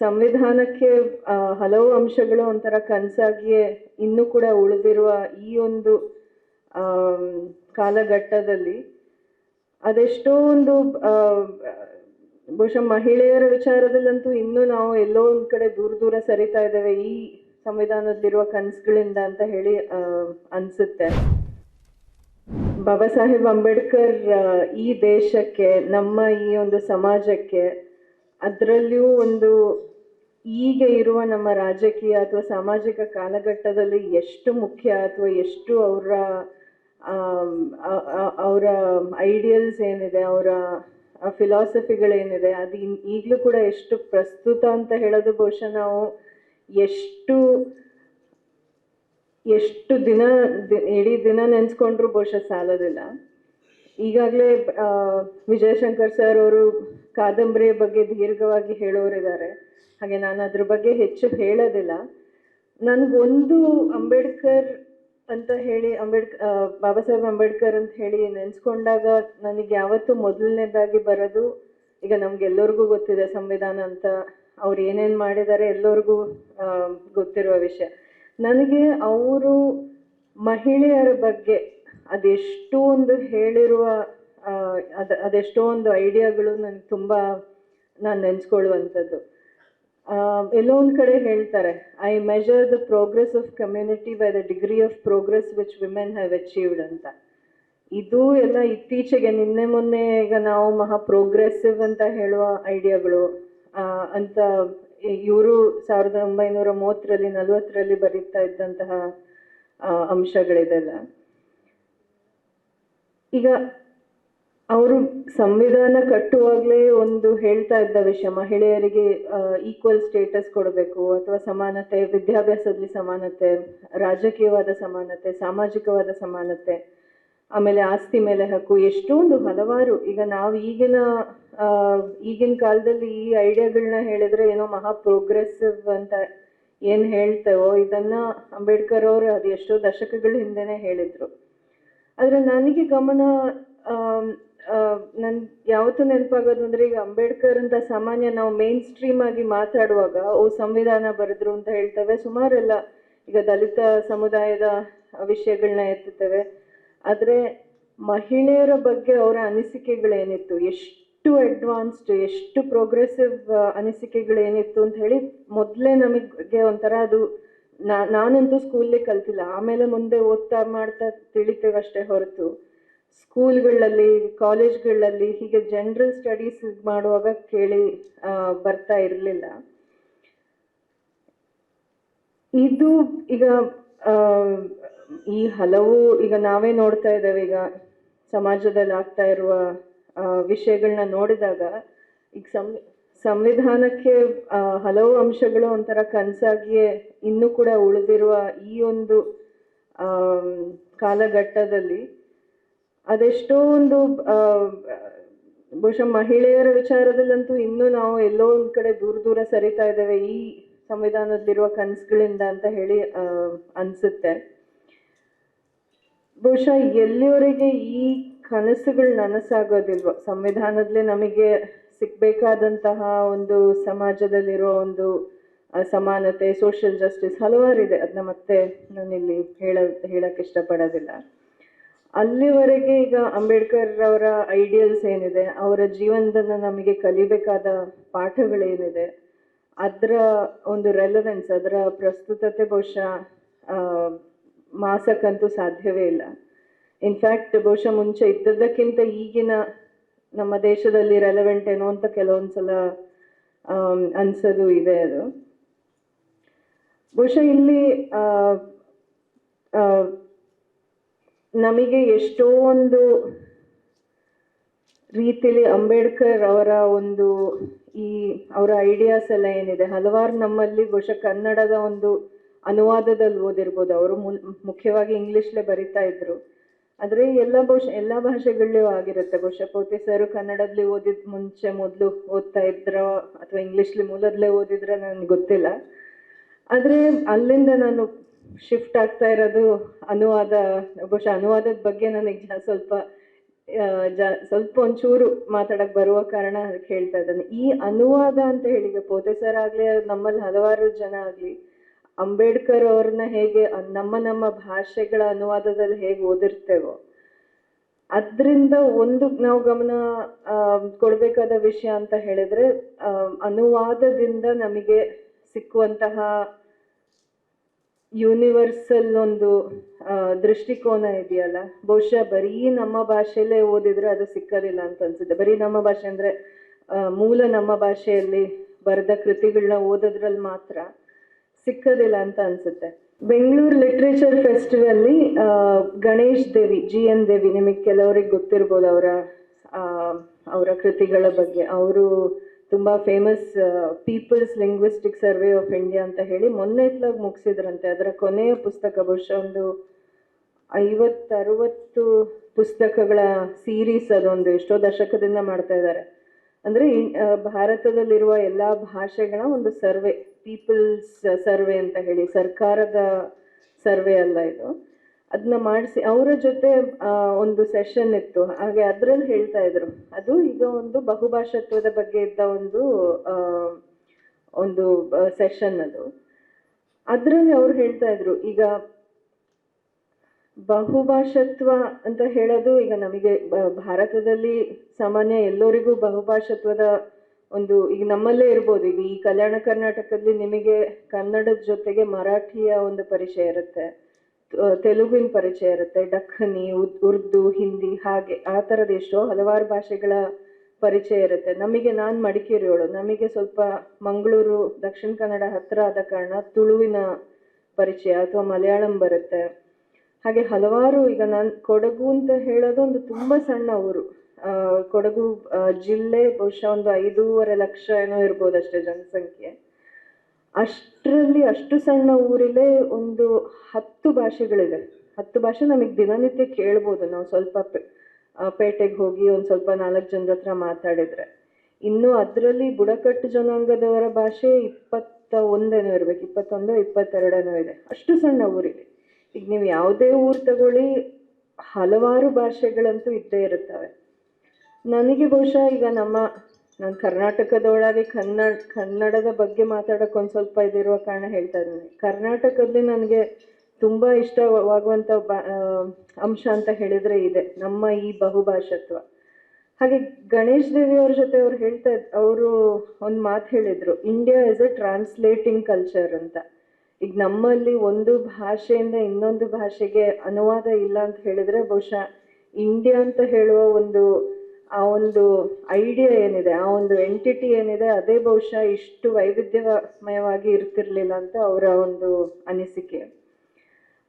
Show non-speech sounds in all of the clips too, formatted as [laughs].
ಸಂವಿಧಾನಕ್ಕೆ ಹಲವು ಅಂಶಗಳು ಒಂಥರ ಕನಸಾಗಿಯೇ ಇನ್ನೂ ಕೂಡ ಉಳಿದಿರುವ ಈ ಒಂದು ಕಾಲಘಟ್ಟದಲ್ಲಿ ಅದೆಷ್ಟೋ ಒಂದು ಬಹುಶಃ ಮಹಿಳೆಯರ ವಿಚಾರದಲ್ಲಂತೂ ಇನ್ನೂ ನಾವು ಎಲ್ಲೋ ಒಂದು ಕಡೆ ದೂರ ದೂರ ಸರಿತಾ ಇದ್ದೇವೆ ಈ ಸಂವಿಧಾನದಲ್ಲಿರುವ ಕನಸುಗಳಿಂದ ಅಂತ ಹೇಳಿ ಅನ್ಸುತ್ತೆ. ಬಾಬಾ ಸಾಹೇಬ್ ಅಂಬೇಡ್ಕರ್ ಈ ದೇಶಕ್ಕೆ, ನಮ್ಮ ಈ ಒಂದು ಸಮಾಜಕ್ಕೆ ಅದರಲ್ಲಿಯೂ ಒಂದು ಈಗ ಇರುವ ನಮ್ಮ ರಾಜಕೀಯ ಅಥವಾ ಸಾಮಾಜಿಕ ಕಾಲಘಟ್ಟದಲ್ಲಿ ಎಷ್ಟು ಮುಖ್ಯ ಅಥವಾ ಎಷ್ಟು ಅವರ ಅವರ ಐಡಿಯಲ್ಸ್ ಏನಿದೆ, ಅವರ ಫಿಲಾಸಫಿಗಳೇನಿದೆ ಅದು ಈಗಲೂ ಕೂಡ ಎಷ್ಟು ಪ್ರಸ್ತುತ ಅಂತ ಹೇಳೋದು ಬಹುಶಃ ನಾವು ಎಷ್ಟು ಎಷ್ಟು ದಿನ ಇಡೀ ದಿನ ನೆನೆಸ್ಕೊಂಡ್ರು ಬಹುಶಃ ಸಾಲೋದಿಲ್ಲ. ಈಗಾಗಲೇ ವಿಜಯಶಂಕರ್ ಸರ್ ಅವರು ಕಾದಂಬರಿಯ ಬಗ್ಗೆ ದೀರ್ಘವಾಗಿ ಹೇಳೋರಿದ್ದಾರೆ. ಹಾಗೆ ನಾನು ಅದ್ರ ಬಗ್ಗೆ ಹೆಚ್ಚು ಹೇಳೋದಿಲ್ಲ. ನನಗೊಂದು ಅಂಬೇಡ್ಕರ್ ಅಂತ ಹೇಳಿ, ಅಂಬೇಡ್ಕ ಬಾಬಾ ಸಾಹೇಬ್ ಅಂಬೇಡ್ಕರ್ ಅಂತ ಹೇಳಿ ನೆನೆಸ್ಕೊಂಡಾಗ ನನಗೆ ಯಾವತ್ತೂ ಮೊದಲನೇದಾಗಿ ಬರೋದು ಈಗ ನಮ್ಗೆಲ್ಲರಿಗೂ ಗೊತ್ತಿದೆ ಸಂವಿಧಾನ ಅಂತ. ಅವ್ರು ಏನೇನು ಮಾಡಿದ್ದಾರೆ ಎಲ್ಲರಿಗೂ ಗೊತ್ತಿರುವ ವಿಷಯ. ನನಗೆ ಅವರು ಮಹಿಳೆಯರ ಬಗ್ಗೆ ಅದೆಷ್ಟೋ ಒಂದು ಹೇಳಿರುವ ಅದು ಅದ, ಅದೆಷ್ಟೋ ಒಂದು ಐಡಿಯಾಗಳು ನನಗೆ ತುಂಬ ನಾನು ನೆನೆಸ್ಕೊಳ್ಳುವಂಥದ್ದು. ಎಲ್ಲೋ ಒಂದು ಕಡೆ ಹೇಳ್ತಾರೆ I measure the progress of community by the degree of progress which women have achieved ಅಂತ. ಇದು ಎಲ್ಲ ಇತ್ತೀಚೆಗೆ, ನಿನ್ನೆ ಮೊನ್ನೆ ಈಗ ನಾವು ಮಹಾ ಪ್ರೋಗ್ರೆಸಿವ್ ಅಂತ ಹೇಳುವ ಐಡಿಯಾಗಳು ಅಂತ ಇವರು ಸಾವಿರದ ಒಂಬೈನೂರ ಮೂವತ್ತರಲ್ಲಿ, ನಲವತ್ತರಲ್ಲಿ ಬರೀತಾ ಇದ್ದಂತಹ ಅಂಶಗಳಿದೆಲ್ಲ. ಈಗ ಅವರು ಸಂವಿಧಾನ ಕಟ್ಟುವಾಗಲೇ ಒಂದು ಹೇಳ್ತಾ ಇದ್ದ ವಿಷಯ ಮಹಿಳೆಯರಿಗೆ ಈಕ್ವಲ್ ಸ್ಟೇಟಸ್ ಕೊಡಬೇಕು ಅಥವಾ ಸಮಾನತೆ, ವಿದ್ಯಾಭ್ಯಾಸದಲ್ಲಿ ಸಮಾನತೆ, ರಾಜಕೀಯವಾದ ಸಮಾನತೆ, ಸಾಮಾಜಿಕವಾದ ಸಮಾನತೆ, ಆಮೇಲೆ ಆಸ್ತಿ ಮೇಲೆ ಹಕ್ಕು, ಎಷ್ಟೊಂದು ಹಲವಾರು. ಈಗ ನಾವು ಈಗಿನ ಈಗಿನ ಕಾಲದಲ್ಲಿ ಈ ಐಡಿಯಾಗಳನ್ನ ಹೇಳಿದ್ರೆ ಏನೋ ಮಹಾ ಪ್ರೋಗ್ರೆಸಿವ್ ಅಂತ ಏನ್ ಹೇಳ್ತೇವೋ, ಇದನ್ನ ಅಂಬೇಡ್ಕರ್ ಅವರು ಅದು ಎಷ್ಟೋ ದಶಕಗಳ ಹಿಂದೆನೆ ಹೇಳಿದ್ರು. ಆದ್ರೆ ನನಗೆ ಗಮನ ನನ್ ಯಾವತ್ತು ನೆನಪಾಗೋದು ಅಂದ್ರೆ ಈಗ ಅಂಬೇಡ್ಕರ್ ಅಂತ ಸಾಮಾನ್ಯ ನಾವು ಮೇನ್ ಸ್ಟ್ರೀಮ್ ಆಗಿ ಮಾತಾಡುವಾಗ, ಓ ಸಂವಿಧಾನ ಬರೆದ್ರು ಅಂತ ಹೇಳ್ತೇವೆ, ಸುಮಾರೆಲ್ಲ ಈಗ ದಲಿತ ಸಮುದಾಯದ ವಿಷಯಗಳನ್ನ ಎತ್ತುತ್ತೇವೆ. ಆದ್ರೆ ಮಹಿಳೆಯರ ಬಗ್ಗೆ ಅವರ ಅನಿಸಿಕೆಗಳೇನಿತ್ತು? ಎಷ್ಟು ಅಡ್ವಾನ್ಸ್ಡ್, ಎಷ್ಟು ಪ್ರೋಗ್ರೆಸಿವ್ ಅನಿಸಿಕೆಗಳೇನಿತ್ತು ಅಂತ ಹೇಳಿ ಮೊದಲೇ ನಮಗೆ ಒಂಥರ ಅದು ನಾ- ನಾನಂತೂ ಸ್ಕೂಲಲ್ಲಿ ಕಲ್ತಿಲ್ಲ. ಆಮೇಲೆ ಮುಂದೆ ಓದ್ತಾ ಮಾಡ್ತಾ ತಿಳಿತೇವೆ ಅಷ್ಟೇ ಹೊರತು. ಸ್ಕೂಲ್ಗಳಲ್ಲಿ, ಕಾಲೇಜ್ಗಳಲ್ಲಿ ಹೀಗೆ ಜನರಲ್ ಸ್ಟಡೀಸ್ ಮಾಡುವಾಗ ಕೇಳಿ ಬರ್ತಾ ಇರಲಿಲ್ಲ. ಇದು ಈಗ ಈ ಹಲವು ಈಗ ನಾವೇ ನೋಡ್ತಾ ಇದ್ದೇವೆ, ಈಗ ಸಮಾಜದಲ್ಲಿ ಆಗ್ತಾ ಇರುವ ವಿಷಯಗಳನ್ನ ನೋಡಿದಾಗ, ಈಗ ಸಂ, ಸಂವಿಧಾನಕ್ಕೆ ಹಲವು ಅಂಶಗಳು ಒಂಥರ ಕನಸಾಗಿಯೇ ಇನ್ನೂ ಕೂಡ ಉಳಿದಿರುವ ಈ ಒಂದು ಕಾಲಘಟ್ಟದಲ್ಲಿ ಅದೆಷ್ಟೋ ಒಂದು ಬಹುಶಃ ಮಹಿಳೆಯರ ವಿಚಾರದಲ್ಲಂತೂ ಇನ್ನೂ ನಾವು ಎಲ್ಲೋ ಒಂದು ಕಡೆ ದೂರ ದೂರ ಸರಿತಾ ಇದ್ದೇವೆ ಈ ಸಂವಿಧಾನದಲ್ಲಿರುವ ಕನಸುಗಳಿಂದ ಅಂತ ಹೇಳಿ ಅನಿಸುತ್ತೆ. ಬಹುಶಃ ಎಲ್ಲಿವರೆಗೆ ಈ ಕನಸುಗಳು ನನಸಾಗೋದಿಲ್ವ ಸಂವಿಧಾನದಲ್ಲೇ ನಮಗೆ ಸಿಗ್ಬೇಕಾದಂತಹ ಒಂದು ಸಮಾಜದಲ್ಲಿರೋ ಒಂದು ಸಮಾನತೆ ಸೋಷಿಯಲ್ ಜಸ್ಟಿಸ್ ಹಲವಾರಿದೆ. ಅದನ್ನ ಮತ್ತೆ ನಾನಿಲ್ಲಿ ಹೇಳ ಹೇಳಕ್ಕೆ ಇಷ್ಟಪಡೋದಿಲ್ಲ. ಅಲ್ಲಿವರೆಗೆ ಈಗ ಅಂಬೇಡ್ಕರ್ ಅವರ ಐಡಿಯಲ್ಸ್ ಏನಿದೆ, ಅವರ ಜೀವನದಿಂದ ನಮಗೆ ಕಲಿಬೇಕಾದ ಪಾಠಗಳೇನಿದೆ, ಅದರ ಒಂದು ರೆಲೆವೆನ್ಸ್ ಅದರ ಪ್ರಸ್ತುತತೆ ಬಹುಶಃ ಮಾಸಕ್ಕಂತೂ ಸಾಧ್ಯವೇ ಇಲ್ಲ. ಇನ್ಫ್ಯಾಕ್ಟ್ ಬಹುಶಃ ಮುಂಚೆ ಇದ್ದದ್ದಕ್ಕಿಂತ ಈಗಿನ ನಮ್ಮ ದೇಶದಲ್ಲಿ ರೆಲೆವೆಂಟ್ ಏನೋ ಅಂತ ಕೆಲವೊಂದು ಸಲ ಅನ್ಸೋದು ಇದೆ ಅದು. ಬಹುಶಃ ಇಲ್ಲಿ ನಮಗೆ ಎಷ್ಟೋ ಒಂದು ರೀತಿಲಿ ಅಂಬೇಡ್ಕರ್ ಅವರ ಒಂದು ಈ ಅವರ ಐಡಿಯಾಸ್ ಎಲ್ಲ ಏನಿದೆ, ಹಲವಾರು ನಮ್ಮಲ್ಲಿ ಬಹುಶಃ ಕನ್ನಡದ ಒಂದು ಅನುವಾದದಲ್ಲಿ ಓದಿರ್ಬೋದು. ಅವರು ಮುಖ್ಯವಾಗಿ ಇಂಗ್ಲಿಷ್ಲೇ ಬರಿತಾ ಇದ್ರು. ಆದರೆ ಎಲ್ಲ ಬಹುಶಃ, ಎಲ್ಲ ಭಾಷೆಗಳಲ್ಲೂ ಆಗಿರುತ್ತೆ. ಬಹುಶಃ ಪೋತಿ ಸರ್ ಕನ್ನಡದಲ್ಲಿ ಓದಿದ ಮುಂಚೆ ಮೊದಲು ಓದ್ತಾ ಇದ್ರ ಅಥವಾ ಇಂಗ್ಲೀಷ್ಲಿ ಮೂಲದಲ್ಲೇ ಓದಿದ್ರ ನನಗೆ ಗೊತ್ತಿಲ್ಲ. ಆದರೆ ಅಲ್ಲಿಂದ ನಾನು ಶಿಫ್ಟ್ ಆಗ್ತಾ ಇರೋದು ಅನುವಾದ, ಬಹುಶಃ ಅನುವಾದದ ಬಗ್ಗೆ ನನಗೆ ಸ್ವಲ್ಪ ಜ- ಸ್ವಲ್ಪ ಒಂಚೂರು ಮಾತಾಡಕ್ ಬರುವ ಕಾರಣ ಅದಕ್ಕೆ ಹೇಳ್ತಾ ಇದ್ದಾನೆ. ಈ ಅನುವಾದ ಅಂತ ಹೇಳಿ ಈಗ ಪೋತೆ ಸರ್ ಆಗ್ಲಿ ನಮ್ಮಲ್ಲಿ ಹಲವಾರು ಜನ ಆಗ್ಲಿ, ಅಂಬೇಡ್ಕರ್ ಅವ್ರನ್ನ ಹೇಗೆ ನಮ್ಮ ನಮ್ಮ ಭಾಷೆಗಳ ಅನುವಾದದಲ್ಲಿ ಹೇಗೆ ಓದಿರ್ತೇವೋ, ಅದರಿಂದ ಒಂದು ನಾವು ಗಮನ ಕೊಡಬೇಕಾದ ವಿಷಯ ಅಂತ ಹೇಳಿದ್ರೆ ಅನುವಾದದಿಂದ ನಮಗೆ ಸಿಕ್ಕುವಂತಹ ಯೂನಿವರ್ಸಲ್ ಒಂದು ದೃಷ್ಟಿಕೋನ ಇದೆಯಲ್ಲ? ಬಹುಶಃ ಬರೀ ನಮ್ಮ ಭಾಷೆಯಲ್ಲೇ ಓದಿದ್ರೆ ಅದು ಸಿಕ್ಕದಿಲ್ಲ ಅಂತ ಅನ್ಸುತ್ತೆ. ಬರೀ ನಮ್ಮ ಭಾಷೆ ಅಂದರೆ ಮೂಲ ನಮ್ಮ ಭಾಷೆಯಲ್ಲಿ ಬರೆದ ಕೃತಿಗಳನ್ನ ಓದೋದ್ರಲ್ಲಿ ಮಾತ್ರ ಸಿಕ್ಕದಿಲ್ಲ ಅಂತ ಅನ್ಸುತ್ತೆ. ಬೆಂಗಳೂರು ಲಿಟ್ರೇಚರ್ ಫೆಸ್ಟಿವಲ್ಲಿ ಗಣೇಶ್ ದೇವಿ ಜಿ ಎನ್ ದೇವಿ, ನಿಮಗೆ ಕೆಲವರಿಗೆ ಗೊತ್ತಿರ್ಬೋದು ಅವರ ಅವರ ಕೃತಿಗಳ ಬಗ್ಗೆ. ಅವರು ತುಂಬಾ famous People's Linguistic Survey of India ಅಂತ ಹೇಳಿ ಮೊನ್ನೆ ಇತ್ಲಾಗ ಮುಗಿಸಿದ್ರಂತೆ. ಅದರ ಕೊನೆಯ ಪುಸ್ತಕ ಬಹುಶಃ ಒಂದು ಐವತ್ತರವತ್ತು ಪುಸ್ತಕಗಳ ಸೀರೀಸ್ ಅದೊಂದು ಎಷ್ಟೋ ದಶಕದಿಂದ ಮಾಡ್ತಾ ಇದ್ದಾರೆ. ಅಂದ್ರೆ ಭಾರತದಲ್ಲಿರುವ ಎಲ್ಲಾ ಭಾಷೆಗಳ ಒಂದು ಸರ್ವೆ ಪೀಪಲ್ಸ್ ಸರ್ವೆ ಅಂತ ಹೇಳಿ ಸರ್ಕಾರದ ಸರ್ವೆ ಅಲ್ಲ ಇದು. ಅದನ್ನ ಮಾಡಿಸಿ, ಅವರ ಜೊತೆ ಒಂದು ಸೆಷನ್ ಇತ್ತು. ಹಾಗೆ ಅದ್ರಲ್ಲಿ ಹೇಳ್ತಾ ಇದ್ರು. ಅದು ಈಗ ಒಂದು ಬಹುಭಾಷತ್ವದ ಬಗ್ಗೆ ಇದ್ದ ಒಂದು ಒಂದು ಸೆಷನ್ ಅದು. ಅದರಲ್ಲಿ ಅವ್ರು ಹೇಳ್ತಾ ಇದ್ರು, ಈಗ ಬಹುಭಾಷತ್ವ ಅಂತ ಹೇಳೋದು ಈಗ ನಮಗೆ ಭಾರತದಲ್ಲಿ ಸಾಮಾನ್ಯ ಎಲ್ಲರಿಗೂ ಬಹುಭಾಷತ್ವದ ಒಂದು, ಈಗ ನಮ್ಮಲ್ಲೇ ಇರ್ಬೋದು. ಈಗ ಈ ಕಲ್ಯಾಣ ಕರ್ನಾಟಕದಲ್ಲಿ ನಿಮಗೆ ಕನ್ನಡದ ಜೊತೆಗೆ ಮರಾಠಿಯ ಒಂದು ಪರಿಚಯ ಇರುತ್ತೆ. ತೆಲುಗಿನ ಪರಿಚಯ ಇರುತ್ತೆ. ಉದ್- ಉರ್ದು, ಹಿಂದಿ ಹಾಗೆ ಆ ಥರದ ಎಷ್ಟೋ ಹಲವಾರು ಭಾಷೆಗಳ ಪರಿಚಯ ಇರುತ್ತೆ. ನಮಗೆ ನಾನು ಮಡಿಕೇರಿಯೋಳು ನಮಗೆ ಸ್ವಲ್ಪ ಮಂಗಳೂರು, ದಕ್ಷಿಣ ಕನ್ನಡ ಹತ್ರ ಆದ ಕಾರಣ ತುಳುವಿನ ಪರಿಚಯ ಅಥವಾ ಮಲಯಾಳಂ ಬರುತ್ತೆ. ಹಾಗೆ ಹಲವಾರು ಈಗ ನಾನು ಕೊಡಗು ಅಂತ ಹೇಳೋದು ಒಂದು ತುಂಬಾ ಸಣ್ಣ ಊರು. ಕೊಡಗು ಜಿಲ್ಲೆ ಬಹುಶಃ ಒಂದು ಐದೂವರೆ ಲಕ್ಷ ಏನೋ ಇರ್ಬೋದು ಅಷ್ಟೇ ಜನಸಂಖ್ಯೆ. ಅಷ್ಟರಲ್ಲಿ ಅಷ್ಟು ಸಣ್ಣ ಊರಲ್ಲೇ ಒಂದು ಹತ್ತು ಭಾಷೆಗಳಿದೆ ಹತ್ತು ಭಾಷೆ ನಮಗೆ ದಿನನಿತ್ಯ ಕೇಳ್ಬೋದು. ನಾವು ಸ್ವಲ್ಪ ಪೇಟೆಗೆ ಹೋಗಿ ಒಂದು ಸ್ವಲ್ಪ ನಾಲ್ಕು ಜನರ ಹತ್ರ ಮಾತಾಡಿದರೆ. ಇನ್ನು ಅದರಲ್ಲಿ ಬುಡಕಟ್ಟು ಜನಾಂಗದವರ ಭಾಷೆ ಇಪ್ಪತ್ತ ಒಂದೇನೋ ಇರಬೇಕು. ಇಪ್ಪತ್ತೊಂದು, ಇಪ್ಪತ್ತೆರಡೇನೋ ಇದೆ. ಅಷ್ಟು ಸಣ್ಣ ಊರಿದೆ. ಈಗ ನೀವು ಯಾವುದೇ ಊರು ತಗೊಳ್ಳಿ, ಹಲವಾರು ಭಾಷೆಗಳಂತೂ ಇದ್ದೇ ಇರುತ್ತವೆ. ನನಗೆ ಬಹುಶಃ ಈಗ ನಮ್ಮ ನಾನು ಕರ್ನಾಟಕದೊಳಗೆ ಕನ್ನಡ, ಕನ್ನಡದ ಬಗ್ಗೆ ಮಾತಾಡೋಕೆ ಒಂದು ಸ್ವಲ್ಪ ಇದಿರುವ ಕಾರಣ ಹೇಳ್ತಾ ಇದ್ದೀನಿ. ಕರ್ನಾಟಕದಲ್ಲಿ ನನಗೆ ತುಂಬ ಇಷ್ಟವಾಗುವಂಥ ಬ ಅಂಶ ಅಂತ ಹೇಳಿದರೆ ಇದೆ, ನಮ್ಮ ಈ ಬಹುಭಾಷತ್ವ. ಹಾಗೆ ಗಣೇಶ್ ದೇವಿ ಅವ್ರ ಜೊತೆ ಅವ್ರು ಹೇಳ್ತಾ ಅವರು ಒಂದು ಮಾತು ಹೇಳಿದ್ರು India is a translating culture ಅಂತ. ಈಗ ನಮ್ಮಲ್ಲಿ ಒಂದು ಭಾಷೆಯಿಂದ ಇನ್ನೊಂದು ಭಾಷೆಗೆ ಅನುವಾದ ಇಲ್ಲ ಅಂತ ಹೇಳಿದ್ರೆ ಬಹುಶಃ ಇಂಡಿಯಾ ಅಂತ ಹೇಳುವ ಒಂದು ಆ ಒಂದು ಐಡಿಯಾ ಏನಿದೆ, ಆ ಒಂದು ಎಂಟಿಟಿ ಏನಿದೆ, ಅದೇ ಬಹುಶಃ ಇಷ್ಟು ವೈವಿಧ್ಯಮಯವಾಗಿ ಇರ್ತಿರ್ಲಿಲ್ಲ ಅಂತ ಅವರ ಒಂದು ಅನಿಸಿಕೆ.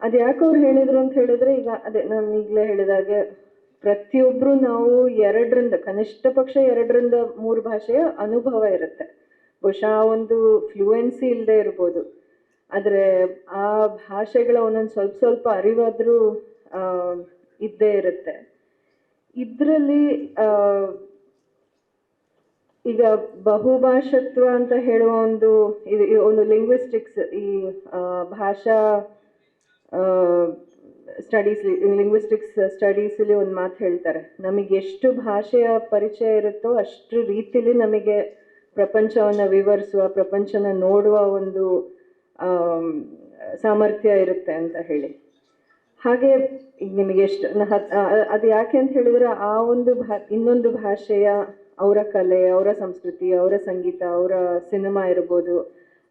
ಅದು ಯಾಕೆ ಅವ್ರು ಹೇಳಿದ್ರು ಅಂತ ಹೇಳಿದ್ರೆ, ಈಗ ಅದೇ ನಾನು ಈಗಲೇ ಹೇಳಿದಾಗೆ ಪ್ರತಿಯೊಬ್ಬರು ನಾವು ಎರಡರಿಂದ, ಕನಿಷ್ಠ ಪಕ್ಷ ಎರಡರಿಂದ ಮೂರು ಭಾಷೆಯ ಅನುಭವ ಇರುತ್ತೆ. ಬಹುಶಃ ಆ ಒಂದು ಫ್ಲೂಯೆನ್ಸಿ ಇಲ್ಲದೆ ಇರ್ಬೋದು. ಆದರೆ ಆ ಭಾಷೆಗಳ ಒಂದೊಂದು ಸ್ವಲ್ಪ ಸ್ವಲ್ಪ ಅರಿವಾದರೂ ಇದ್ದೇ ಇರುತ್ತೆ. ಇದರಲ್ಲಿ ಈಗ ಬಹುಭಾಷತ್ವ ಅಂತ ಹೇಳುವ ಒಂದು, ಇದು ಒಂದು ಲಿಂಗ್ವಿಸ್ಟಿಕ್ಸ್ ಈ ಭಾಷಾ ಸ್ಟಡೀಸ್ ಲಿಂಗ್ವಿಸ್ಟಿಕ್ಸ್ ಸ್ಟಡೀಸಲ್ಲಿ ಒಂದು ಮಾತು ಹೇಳ್ತಾರೆ. ನಮಗೆ ಎಷ್ಟು ಭಾಷೆಯ ಪರಿಚಯ ಇರುತ್ತೋ ಅಷ್ಟು ರೀತಿಲಿ ನಮಗೆ ಪ್ರಪಂಚವನ್ನು ವಿವರಿಸುವ ಪ್ರಪಂಚನ ನೋಡುವ ಒಂದು ಸಾಮರ್ಥ್ಯ ಇರುತ್ತೆ ಅಂತ ಹೇಳಿ. ಹಾಗೆ ಈಗ ನಿಮಗೆ ಎಷ್ಟು ಅದು ಯಾಕೆ ಅಂತ ಹೇಳಿದ್ರೆ ಆ ಒಂದು ಭಾ, ಇನ್ನೊಂದು ಭಾಷೆಯ ಅವರ ಕಲೆ, ಅವರ ಸಂಸ್ಕೃತಿ, ಅವರ ಸಂಗೀತ, ಅವರ ಸಿನಿಮಾ ಇರ್ಬೋದು,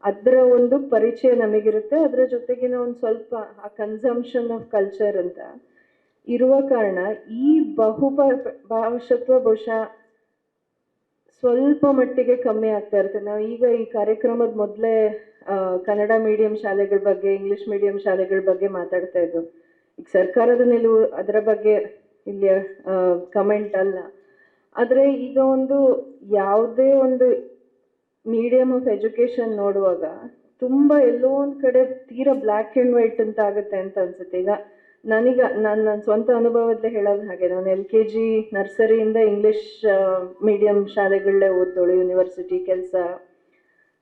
ಅದರ ಒಂದು ಪರಿಚಯ ನಮಗಿರುತ್ತೆ. ಅದರ ಜೊತೆಗಿನ ಒಂದು ಸ್ವಲ್ಪ ಆ ಕನ್ಸಂಪ್ಷನ್ ಆಫ್ ಕಲ್ಚರ್ ಅಂತ ಇರುವ ಕಾರಣ ಈ ಬಹು ಭಾಷತ್ವ ಬಹುಶಃ ಸ್ವಲ್ಪ ಮಟ್ಟಿಗೆ ಕಮ್ಮಿ ಆಗ್ತಾ ಇರುತ್ತೆ. ನಾವು ಈಗ ಈ ಕಾರ್ಯಕ್ರಮದ ಮೊದಲೇ ಕನ್ನಡ ಮೀಡಿಯಂ ಶಾಲೆಗಳ ಬಗ್ಗೆ ಇಂಗ್ಲಿಷ್ ಮೀಡಿಯಂ ಶಾಲೆಗಳ ಬಗ್ಗೆ ಮಾತಾಡ್ತಾ ಈಗ ಸರ್ಕಾರದ ನಿಲುವು ಅದರ ಬಗ್ಗೆ ಇಲ್ಲಿ ಕಮೆಂಟ್ ಅಲ್ಲ. ಆದರೆ ಈಗ ಒಂದು ಯಾವುದೇ ಒಂದು ಮೀಡಿಯಮ್ ಆಫ್ ಎಜುಕೇಶನ್ ನೋಡುವಾಗ ತುಂಬ ಎಲ್ಲೋ ಒಂದು ಕಡೆ ತೀರಾ ಬ್ಲ್ಯಾಕ್ ಆ್ಯಂಡ್ ವೈಟ್ ಅಂತ ಆಗುತ್ತೆ ಅಂತ ಅನ್ಸುತ್ತೆ. ಈಗ ನನಗೆ, ನಾನು ನನ್ನ ಸ್ವಂತ ಅನುಭವದಲ್ಲೇ ಹೇಳೋದು ಹಾಗೆ, ನಾನು ಎಲ್ ಕೆ ಜಿ ನರ್ಸರಿಯಿಂದ ಇಂಗ್ಲೀಷ್ ಮೀಡಿಯಂ ಶಾಲೆಗಳಲ್ಲೇ ಓದ್ತೋಳು ಯೂನಿವರ್ಸಿಟಿ ಕೆಲಸ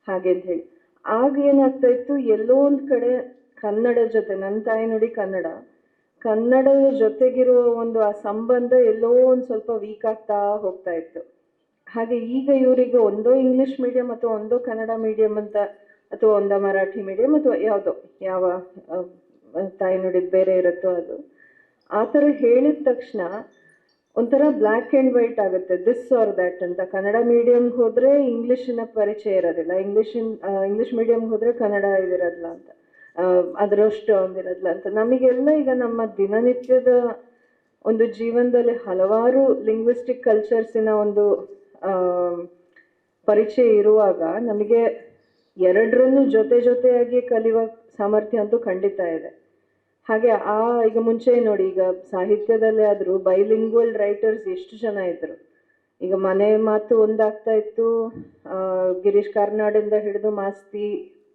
ಹಾಗೆ ಅಂತ ಹೇಳಿ. ಆಗ ಏನಾಗ್ತಾ ಇತ್ತು, ಎಲ್ಲೋ ಒಂದು ಕಡೆ ಕನ್ನಡ ಜೊತೆ ನನ್ನ ತಾಯಿ ನುಡಿ ಕನ್ನಡ ಕನ್ನಡದ ಜೊತೆಗಿರೋ ಒಂದು ಆ ಸಂಬಂಧ ಎಲ್ಲೋ ಒಂದು ಸ್ವಲ್ಪ ವೀಕ್ ಆಗ್ತಾ ಹೋಗ್ತಾ ಇತ್ತು. ಹಾಗೆ ಈಗ ಇವರಿಗೆ ಒಂದೋ ಇಂಗ್ಲಿಷ್ ಮೀಡಿಯಂ ಅಥವಾ ಒಂದೋ ಕನ್ನಡ ಮೀಡಿಯಂ ಅಂತ ಅಥವಾ ಒಂದೋ ಮರಾಠಿ ಮೀಡಿಯಂ ಅಥವಾ ಯಾವುದೋ ಯಾವ ಆ, ತಾಯಿ ನುಡಿದ್ ಬೇರೆ ಇರುತ್ತೋ ಅದು ಆ ಥರ ಹೇಳಿದ ತಕ್ಷಣ ಒಂಥರ ಬ್ಲ್ಯಾಕ್ ಆ್ಯಂಡ್ ವೈಟ್ ಆಗುತ್ತೆ. ದಿಸ್ ಆರ್ ದ್ಯಾಟ್ ಅಂತ. ಕನ್ನಡ ಮೀಡಿಯಂಗೆ ಹೋದರೆ ಇಂಗ್ಲೀಷಿನ ಪರಿಚಯ ಇರೋದಿಲ್ಲ. ಇಂಗ್ಲೀಷಿನ ಇಂಗ್ಲೀಷ್ ಮೀಡಿಯಂಗೆ ಹೋದರೆ ಕನ್ನಡ ಇದಿರೋದಿಲ್ಲ ಅಂತ. ಅದರಷ್ಟು ಒಂದಿರೋದಿಲ್ಲ ಅಂತ. ನಮಗೆಲ್ಲ ಈಗ ನಮ್ಮ ದಿನನಿತ್ಯದ ಒಂದು ಜೀವನದಲ್ಲಿ ಹಲವಾರು ಲಿಂಗ್ವಿಸ್ಟಿಕ್ ಕಲ್ಚರ್ಸಿನ ಒಂದು ಪರಿಚಯ ಇರುವಾಗ ನಮಗೆ ಎರಡರನ್ನು ಜೊತೆ ಜೊತೆಯಾಗಿ ಕಲಿಯುವ ಸಾಮರ್ಥ್ಯ ಅಂತೂ ಖಂಡಿತ ಇದೆ. ಹಾಗೆ ಆ, ಈಗ ಮುಂಚೆ ನೋಡಿ, ಈಗ ಸಾಹಿತ್ಯದಲ್ಲೇ ಆದರೂ ಬೈಲಿಂಗ್ವಲ್ ರೈಟರ್ಸ್ ಎಷ್ಟು ಜನ ಇದ್ರು. ಈಗ ಮನೆ ಮಾತು ಒಂದಾಗ್ತಾ ಇತ್ತು ಗಿರೀಶ್ ಕಾರ್ನಾಡಿಂದ ಹಿಡಿದು ಮಾಸ್ತಿ,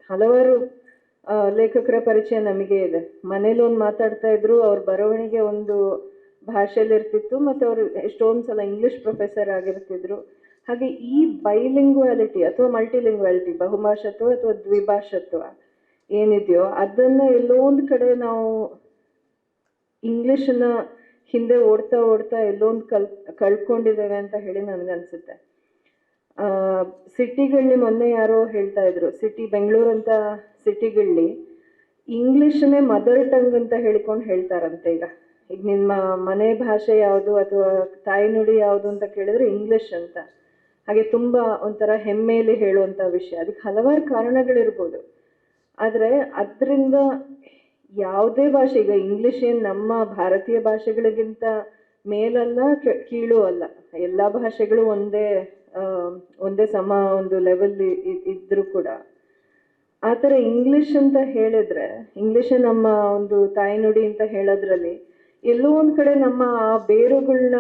ಹಲವಾರು ಲೇಖಕರ ಪರಿಚಯ ನಮಗೆ ಇದೆ. ಮನೇಲಿ ಒಂದು ಮಾತಾಡ್ತಾ ಇದ್ರು, ಅವ್ರ ಬರವಣಿಗೆ ಒಂದು ಭಾಷೆಯಲ್ಲಿ ಇರ್ತಿತ್ತು, ಮತ್ತು ಅವರು ಎಷ್ಟೊಂದು ಸಲ ಇಂಗ್ಲಿಷ್ ಪ್ರೊಫೆಸರ್ ಆಗಿರ್ತಿದ್ರು. ಹಾಗೆ ಈ ಬೈಲಿಂಗ್ವಾಲಿಟಿ ಅಥವಾ ಮಲ್ಟಿಲಿಂಗ್ವಾಲಿಟಿ ಬಹುಭಾಷತ್ವ ಅಥವಾ ದ್ವಿಭಾಷತ್ವ ಏನಿದೆಯೋ ಅದನ್ನ ಎಲ್ಲೋ ಒಂದು ಕಡೆ ನಾವು ಇಂಗ್ಲಿಷನ್ನ ಹಿಂದೆ ಓಡ್ತಾ ಓಡ್ತಾ ಎಲ್ಲೋ ಒಂದು ಕಲ್, ಕಳ್ಕೊಂಡಿದ್ದೇವೆ ಅಂತ ಹೇಳಿ ನನಗನ್ಸುತ್ತೆ ಸಿಟಿಗಳಲ್ಲಿ ಮೊನ್ನೆ ಯಾರೋ ಹೇಳ್ತಾ ಇದ್ರು ಸಿಟಿ ಬೆಂಗಳೂರು ಅಂತ ಸಿಟಿಗಳಲ್ಲಿ ಇಂಗ್ಲೀಷನ್ನೇ ಮದರ್ ಟಂಗ್ ಅಂತ ಹೇಳ್ಕೊಂಡು ಹೇಳ್ತಾರಂತೆ ಈಗ. ಈಗ ನಿಮ್ಮ ಮನೆ ಭಾಷೆ ಯಾವುದು ಅಥವಾ ತಾಯ್ನುಡಿ ಯಾವುದು ಅಂತ ಕೇಳಿದ್ರೆ ಇಂಗ್ಲಿಷ್ ಅಂತ. ಹಾಗೆ ತುಂಬ ಒಂಥರ ಹೆಮ್ಮೆಯಲ್ಲಿ ಹೇಳುವಂಥ ವಿಷಯ. ಅದಕ್ಕೆ ಹಲವಾರು ಕಾರಣಗಳಿರ್ಬೋದು. ಆದರೆ ಅದರಿಂದ ಯಾವುದೇ ಭಾಷೆ, ಈಗ ಇಂಗ್ಲಿಷ್ ಏನು ನಮ್ಮ ಭಾರತೀಯ ಭಾಷೆಗಳಿಗಿಂತ ಮೇಲಲ್ಲ ಕೀಳು ಅಲ್ಲ. ಎಲ್ಲ ಭಾಷೆಗಳು ಒಂದೇ ಒಂದೇ ಸಮ ಒಂದು ಲೆವೆಲ್ ಇದ್ದರೂ ಕೂಡ. ಆ ಥರ ಇಂಗ್ಲಿಷ್ ಅಂತ ಹೇಳಿದ್ರೆ ಇಂಗ್ಲಿಷೇ ನಮ್ಮ ಒಂದು ತಾಯ್ನುಡಿ ಅಂತ ಹೇಳೋದ್ರಲ್ಲಿ, ಎಲ್ಲೋ ಒಂದು ಕಡೆ ನಮ್ಮ ಆ ಬೇರುಗಳನ್ನ